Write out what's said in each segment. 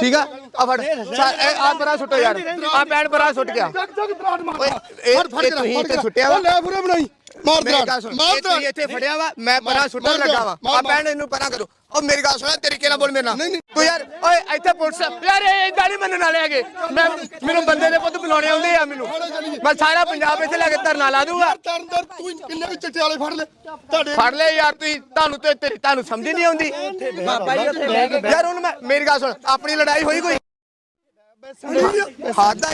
ਠੀਕ ਆ? ਆ ਫੜ। ਆ ਬਰਾ ਸੁੱਟੋ ਯਾਰ। ਆ ਬੈਡ ਬਰਾ ਸੁੱਟ ਗਿਆ। ਓਏ ਇਹ ਤੁਸੀਂ ਸੁੱਟਿਆ ਵਾ। ਲੈ ਫੁਰੇ ਬਣਾਈ। ਮਾਰ ਮਾਰ ਇੱਥੇ ਫੜਿਆ ਵਾ ਮੈਂ ਪਰਾਂ ਸੁੱਟਣ ਮਾਰ ਲੱਗਾ ਵਾ। ਮਾਰ, ਆ ਮਾਰ। ਬੈਂਡ ਇਹਨੂੰ ਪਰਾਂ ਕਰੋ। ਉਹ ਮੇਰੀ ਗੱਲ ਸੁਣ ਤਰੀਕੇ ਨਾਲ ਬੋਲ ਮੇਰੇ ਨਾਲ? ਨਹੀਂ, ਨਹੀਂ। ਤੂੰ ਯਾਰ ਓਏ ਇੱਥੇ ਪੁਲਿਸ ਯਾਰ ਇਹ ਇਦਾਂ ਨਹੀਂ ਮੰਨਣ ਵਾਲੇ ਹੈਗੇ। ਮੈਂ ਮੈਨੂੰ ਬੰਦੇ ਦੇ ਪੁੱਤ ਬੁਲਾਉਣੇ ਆਉਂਦੇ ਆ ਮੈਨੂੰ। ਮੈਂ ਸਾਰਾ ਪੰਜਾਬ ਇੱਥੇ ਲੈ ਕੇ ਧਰਨਾ ਲਾ ਦੂੰਗਾ। ਤਰਨ ਤਰ ਤੂੰ ਕਿੰਨੇ ਵੀ ਚਿੱਟੇ ਵਾਲੇ ਫੜ ਲੈ ਤੁਹਾਡੇ ਫੜ ਲੈ ਯਾਰ ਤੁਸੀਂ ਤੁਹਾਨੂੰ ਤੇ ਤੇਰੀ ਤੁਹਾਨੂੰ ਸਮਝ ਨਹੀਂ ਆਉਂਦੀ। ਯਾਰ ਹੁਣ ਮੈਂ ਮੇਰੀ ਗੱਲ ਸੁਣ ਆਪਣੀ ਲੜਾਈ ਹੋਈ ਕੋਈ? ਹੱਦ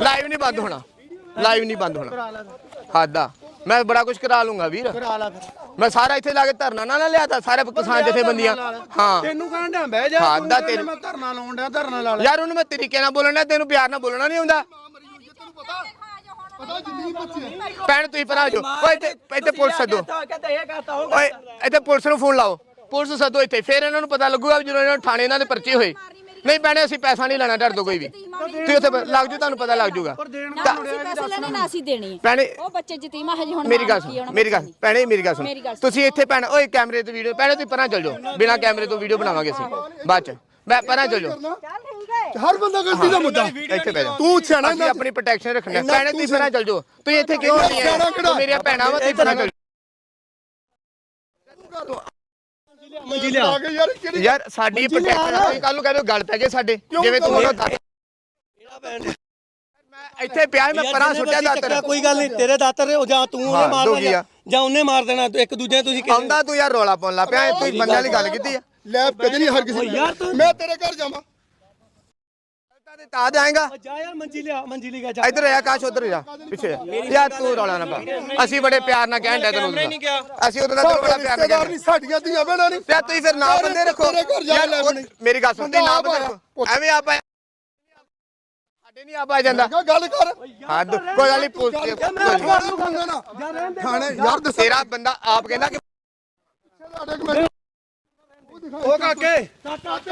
ਲਾਈਵ ਨਹੀਂ ਬੰਦ ਹੋਣਾ। ਲਾਈਵ ਨਹੀਂ ਬੰਦ ਹੋਣਾ। ਹੱਦ ਮੈਂ ਬੜਾ ਕੁਝ ਕਰਾ ਲੂੰਗਾ ਵੀਰ। ਮੈਂ ਸਾਰਾ ਇੱਥੇ ਲਾ ਕੇ ਧਰਨਾ ਨਾ ਨਾ ਲਿਆਤਾ ਸਾਰੇ ਕਿਸਾਨ ਜਥੇਬੰਦੀਆਂ। ਹਾਂ। ਤੈਨੂੰ ਕਹਿਣ ਡਿਆ ਬਹਿ ਜਾ ਹਾਂ, ਤੂੰ ਦਾ ਤੇਰੇ- ਮੈਂ ਧਰਨਾ ਲਾਉਣ ਡਿਆ ਧਰਨਾ ਲਾ ਲੈ। ਯਾਰ ਉਹਨੂੰ ਮੈਂ ਤਰੀਕੇ ਨਾਲ ਬੋਲਣਾ ਤੈਨੂੰ ਪਿਆਰ ਨਾਲ ਬੋਲਣਾ ਨਹੀਂ ਆਉਂਦਾ। ਪਤਾ? ਜ਼ਿੰਦਗੀ ਬੱਚੀ ਹੈ ਭੈਣ ਤੁਸੀਂ ਪਰਾਂ ਜੋ। ਓਏ ਇੱਥੇ ਇੱਥੇ ਪੁਲਿਸ ਸੱਦੋ। ਓਏ ਇੱਥੇ ਪੁਲਿਸ ਨੂੰ ਫੋਨ ਲਾਓ। ਪੁਲਿਸ ਸੱਦੋ ਇੱਥੇ। ਫਿਰ ਇਹਨਾਂ ਨੂੰ ਪਤਾ ਲੱਗੂਗਾ ਵੀ ਜਦੋਂ ਇਹਨਾਂ ਨੂੰ ਥਾਣੇ ਇਹਨਾਂ ਦੇ ਪਰਚੇ ਹੋਏ। ਨਹੀਂ ਭੈਣੇ ਅਸੀਂ ਪੈਸਾ ਨਹੀਂ ਲੈਣਾ ਡਰ ਤੋਂ ਕੋਈ ਵੀ। ਤੁਸੀਂ ਉੱਥੇ ਲੱਗ ਜੂ ਤੁਹਾਨੂੰ ਪਤਾ ਲੱਗ ਜੂਗਾ ਨਾ ਅਸੀਂ ਪੈਸੇ ਲੈਣੇ ਨਾ ਅਸੀਂ ਦੇਣੇ। ਆ। ਭੈਣੇ ਉਹ ਬੱਚੇ ਜਤੀਮਾ ਹਜੇ ਹੁਣ ਮੇਰੀ ਗੱਲ ਮਾਰ ਸੁਣ ਗੱਲ ਬੱਚੇ ਭੈਣੇ ਮੇਰੀ ਗੱਲ ਮੇਰੀ ਸੁਣ ਗੱਲ ਸੁਣ। ਤੁਸੀਂ ਇੱਥੇ ਭੈਣ ਓਏ ਕੈਮਰੇ ਤੋਂ ਵੀਡੀਓ ਭੈਣੇ ਤੁਸੀਂ ਪਰਾਂ ਚੱਲ ਜਾਓ। ਬਿਨਾ ਕੈਮਰੇ ਤੋਂ ਵੀਡੀਓ ਬਣਾਵਾਂਗੇ ਅਸੀਂ। ਬਾਅਦ ਚ। ਮੈਂ ਪਰਾਂ ਚੱਲ ਜਾਓ। ਹਰ ਬੰਦਾ ਗਲਤੀ ਦਾ ਮੁੱਦਾ। ਇੱਥੇ ਬਹਿ ਜਾ ਤੂੰ ਸਿਆਣਾ ਅਸੀਂ ਆਪਣੀ ਪ੍ਰੋਟੈਕਸ਼ਨ ਰੱਖਣੀ ਹੈ। ਭੈਣੇ ਤੁਸੀਂ ਪਰਾਂ ਚੱਲ ਜਾਓ। ਤੁਸੀਂ ਇੱਥੇ ਕਿਉਂ ਨਹੀਂ ਸਿਆਣਾ ਆਏ ਕਿਹੜਾ? ਮੇਰੀਆਂ ਭੈਣਾਂ ਵਾ ਤੁਸੀਂ ਪਰਾਂ ਚੱਲ ਮੰਜੀ ਲਿਆ ਕੇ ਯਾਰ ਕਿਹੜੀ ਯਾਰ ਸਾਡੀ ਪ੍ਰੋਟੈਕਸ਼ਨ ਤੁਸੀਂ ਕੱਲ ਨੂੰ। ਕਹਿੰਦੇ ਗੱਲ ਪੈ ਜੇ ਸਾਡੇ। ਜਿਵੇਂ ਤੂੰ ਉਹਨੂੰ ਦੱਸ ਮੈਂ ਇੱਥੇ ਪਿਆ ਸੀ, ਮੈਂ ਪਰਾਂ ਸੁੱਟਿਆ ਦਾਤਰ। ਕੋਈ ਗੱਲ ਨਹੀਂ ਤੇਰੇ ਦਾਤਰ ਨੇ ਜਾਂ ਤੂੰ ਉਹਨੇ ਮਾਰ ਦੇਣਾ ਆ। ਜਾਂ ਉਹਨੇ ਮਾਰ ਦੇਣਾ ਤੂੰ ਇੱਕ ਦੂਜੇ ਤੁਸੀਂ ਆਉਂਦਾ ਤੂੰ ਯਾਰ ਰੋਲਾ ਪਾਉਣ ਲੱਗ ਪਿਆ ਤੂੰ ਬੰਦਿਆਂ ਵਾਲੀ ਗੱਲ ਕੀਤੀ ਆ। ਲੈ ਕਦੇ ਨਹੀਂ ਹਰ ਕਿਸੇ ਮੈਂ ਤੇਰੇ ਘਰ ਜਾਵਾਂ। ਤੇ ਤਾਂ ਜਾਏਗਾ। ਜਾ ਯਾਰ ਮੰਜੀ ਲਿਆ ਮੰਜੀ ਲਿਆ ਜਾ। ਇੱਧਰ ਆ ਕਾਸ਼ ਉਧਰ ਜਾ ਪਿੱਛੇ। ਜਾ। ਯਾਰ ਤੂੰ ਰੌਲਾ ਨਾ ਪਾ ਅਸੀਂ ਬੜੇ ਪਿਆਰ ਨਾਲ ਕਹਿਣ ਡਿਆ ਤੈਨੂੰ ਅਸੀਂ ਉਦੋਂ ਦਾ ਤੈਨੂੰ ਬੜਾ ਪਿਆਰ ਨਾਲ ਰਿਸ਼ਤੇਦਾਰ ਨਹੀਂ ਸਾਡੀਆਂ ਧੀਆਂ ਭੈਣਾਂ ਨਹੀਂ। ਤੇ ਤੁਸੀਂ ਫਿਰ ਨਾ ਬੰਦੇ ਰੱਖੋ। ਤੇਰੇ ਘਰ ਜਾ ਯਾਰ, ਲੈ ਉਹ- ਬਣੀ। ਮੇਰੀ ਗੱਲ ਸੁਣ ਤੇ ਨਾ ਬੰਦੇ ਰੱਖੋ। ਐਵੇਂ ਆਪਾਂ ਸਾਡੇ ਨਹੀਂ ਆਪਾਂ ਜਾਂਦਾ। ਮੈਂ ਗੱਲ ਕਰ। ਹੱਦ ਕੋਈ ਗੱਲ ਨਹੀਂ ਪੁੱਛ ਥਾਣੇ ਯਾਰ ਦੱਸ। ਤੇਰਾ ਬੰਦਾ ਆਪ ਕਹਿੰਦਾ ਕਿ ਉਹ ਕਾਕੇ।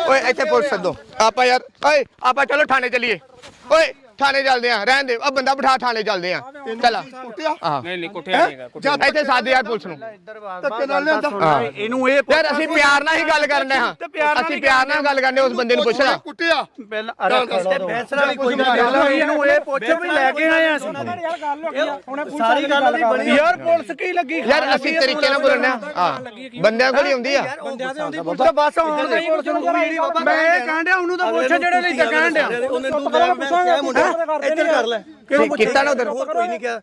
ਓਏ ਇੱਥੇ ਪੁਲਿਸ ਸੱਦੋ ਆਪਾਂ ਯਾਰ ਓਏ ਆਪਾਂ ਚਲੋ ਥਾਣੇ ਚੱਲੀਏ। ਓਏ। ਥਾਣੇ ਚੱਲਦੇ ਆ ਰਹਿਣ ਦੇ। ਆ ਬੰਦਾ ਬਿਠਾ ਥਾਣੇ ਚੱਲਦੇ ਆ। ਚੱਲ ਕੁੱਟਿਆ? ਨਹੀਂ ਨਹੀਂ ਕੁੱਟਿਆ ਨਹੀਂਗਾ ਜਦ ਇੱਥੇ ਸਾਦੇ ਯਾਰ ਪੁਲਿਸ ਨੂੰ। ਧੱਕੇ ਨਾਲ ਲਿਆਂਦਾ। ਹਾਂ। ਇਹਨੂੰ ਇਹ ਯਾਰ ਅਸੀਂ ਪਿਆਰ ਨਾਲ ਹੀ ਗੱਲ ਕਰਨੇ ਹਾਂ। ਅਸੀਂ ਪਿਆਰ ਨਾਲ ਗੱਲ ਕਰਨੇ ਉਸ ਬੰਦੇ ਨੂੰ ਪੁੱਛਣਾ ਕੁੱਟਿਆ? ਪਹਿਲਾਂ ਅਰੇ ਫੈਸਲਾ ਵੀ ਕੋਈ ਨਾ ਇਹਨੂੰ ਇਹ ਪੁੱਛ ਵੀ ਲੈ ਕੇ ਆਏ ਆ ਅਸੀਂ। ਸਾਰੀ ਗੱਲ ਦੀ ਬਣੀ ਯਾਰ ਪੁਲਿਸ ਕੀ ਲੱਗੀ? ਯਾਰ ਅਸੀਂ ਤਰੀਕੇ ਨਾਲ ਬੋਲਣੇ ਆ। ਹਾਂ। ਬੰਦਿਆਂ ਕੋਲ ਹੀ ਹੁੰਦੀ ਆ। ਤੇ ਬਸ ਆਉਣ ਦੇ ਪੁਲਿਸ ਨੂੰ ਮੈਂ ਇਹ ਕਹਿਣ ਡਿਆ ਉਹਨੂੰ ਤਾਂ ਪੁੱਛ ਜਿਹੜੇ ਲਈ ਤਾਂ ਕਹਿਣ ਡਿਆ। ਉਹਨੇ ਤੂੰ ਮੈਂ ਕਿਹਾ ਮੁੰਡਾ ਇੱਧਰ ਕਰ ਲੈ। ਕੀ- ਕੀਤਾ ਨਾ ਉਧਰ? ਕੋਈ ਨਹੀਂ ਕਿਹਾ।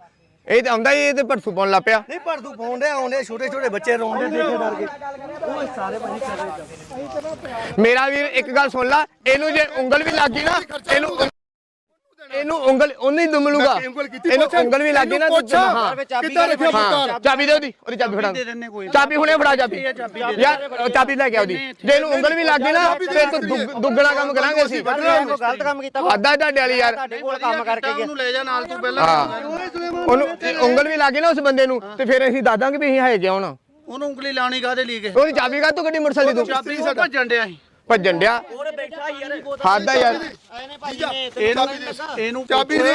ਇਹ ਤਾਂ ਆਉਂਦਾ ਹੀ ਇਹ ਤੇ ਭਰਸੂ ਪਾਉਣ ਲੱਗ ਪਿਆ। ਨਹੀਂ ਪਰ ਤੂੰ ਫੋਨ ਦੇ ਆਉਂਦੇ ਛੋਟੇ ਛੋਟੇ ਬੱਚੇ ਰੋਂਦੇ ਦੇਖੇ ਡਰ ਕੇ। ਉਹ ਸਾਰੇ ਭਾਜੀ ਕਰ ਰਹੇ ਮੇਰਾ ਵੀਰ ਇੱਕ ਗੱਲ ਸੁਣ ਲੈ ਇਹਨੂੰ ਜੇ ਉਂਗਲ ਵੀ ਲੱਗ ਗਈ ਨਾ ਇਹਨੂੰ ਇਹਨੂੰ ਉਂਗਲ ਉਹਨੂੰ ਹੀ ਉਂਗਲ ਕੀਤੀ, ਇਹਨੂੰ। ਉਂਗਲ ਵੀ ਲੱਗ ਨਾ। ਹਾਂ। ਕਿੱਦਾਂ ਰੱਖਿਆ ਹਾਂ। ਪੁੱਤਾਰ ਚਾਬੀ ਦੇ ਉਹਦੀ ਉਹਦੀ ਚਾਬੀ ਫੜਾ ਦੇ। ਦਿੰਨੇ ਕੋਈ ਚਾਬੀ ਹੁਣੇ ਫੜਾ ਚਾਬੀ। ਯਾਰ ਚਾਬੀ ਲੈ ਕੇ ਆ ਉਹਦੀ ਜੇ ਇਹਨੂੰ ਉਂਗਲ ਵੀ ਲੱਗ ਗਈ ਨਾ ਫਿਰ ਤੂੰ ਦੁੱਗ- ਦੁੱਗਣਾ ਕੰਮ ਕਰਾਂਗੇ ਅਸੀਂ। ਗਲਤ ਕੰਮ ਕੀਤਾ। ਆਦਾ ਤੁਹਾਡੇ ਵਾਲੀ ਯਾਰ। ਕੋਲ ਕੰਮ ਕਰਕੇ ਗਿਆ। ਉਹਨੂੰ ਲੈ ਜਾ ਨਾਲ ਤੂੰ ਪਹਿਲਾਂ। ਹਾਂ। ਉਹਨੂੰ ਉਂਗਲ ਵੀ ਲੱਗ ਨਾ ਉਸ ਬੰਦੇ ਨੂੰ ਤੇ ਫਿਰ ਅਸੀਂ ਦਾਦਾਂਗੇ ਵੀ ਅਸੀਂ ਹੈ ਕਿਉਂ ਨਾ। ਉਹਨੂੰ ਉਂਗਲੀ ਲਾਉਣੀ ਕਾਦੇ ਲਈ ਕੇ? ਉਹਦੀ ਚਾਬੀ ਕਾ ਤੂੰ ਗੱਡੀ ਮੋਟਰਸਾਈਕਲ ਦੀ ਤੂੰ? ਚਾਬੀ ਉਹ ਭੱਜਣ ਡਿਆ ਸੀ। ਭੱਜਣ ਡਿਆ। ਹਾਦਾ ਯਾਰ। ਇਹਨੂੰ ਇਹਨੂੰ ਚਾਬੀ ਦੇ।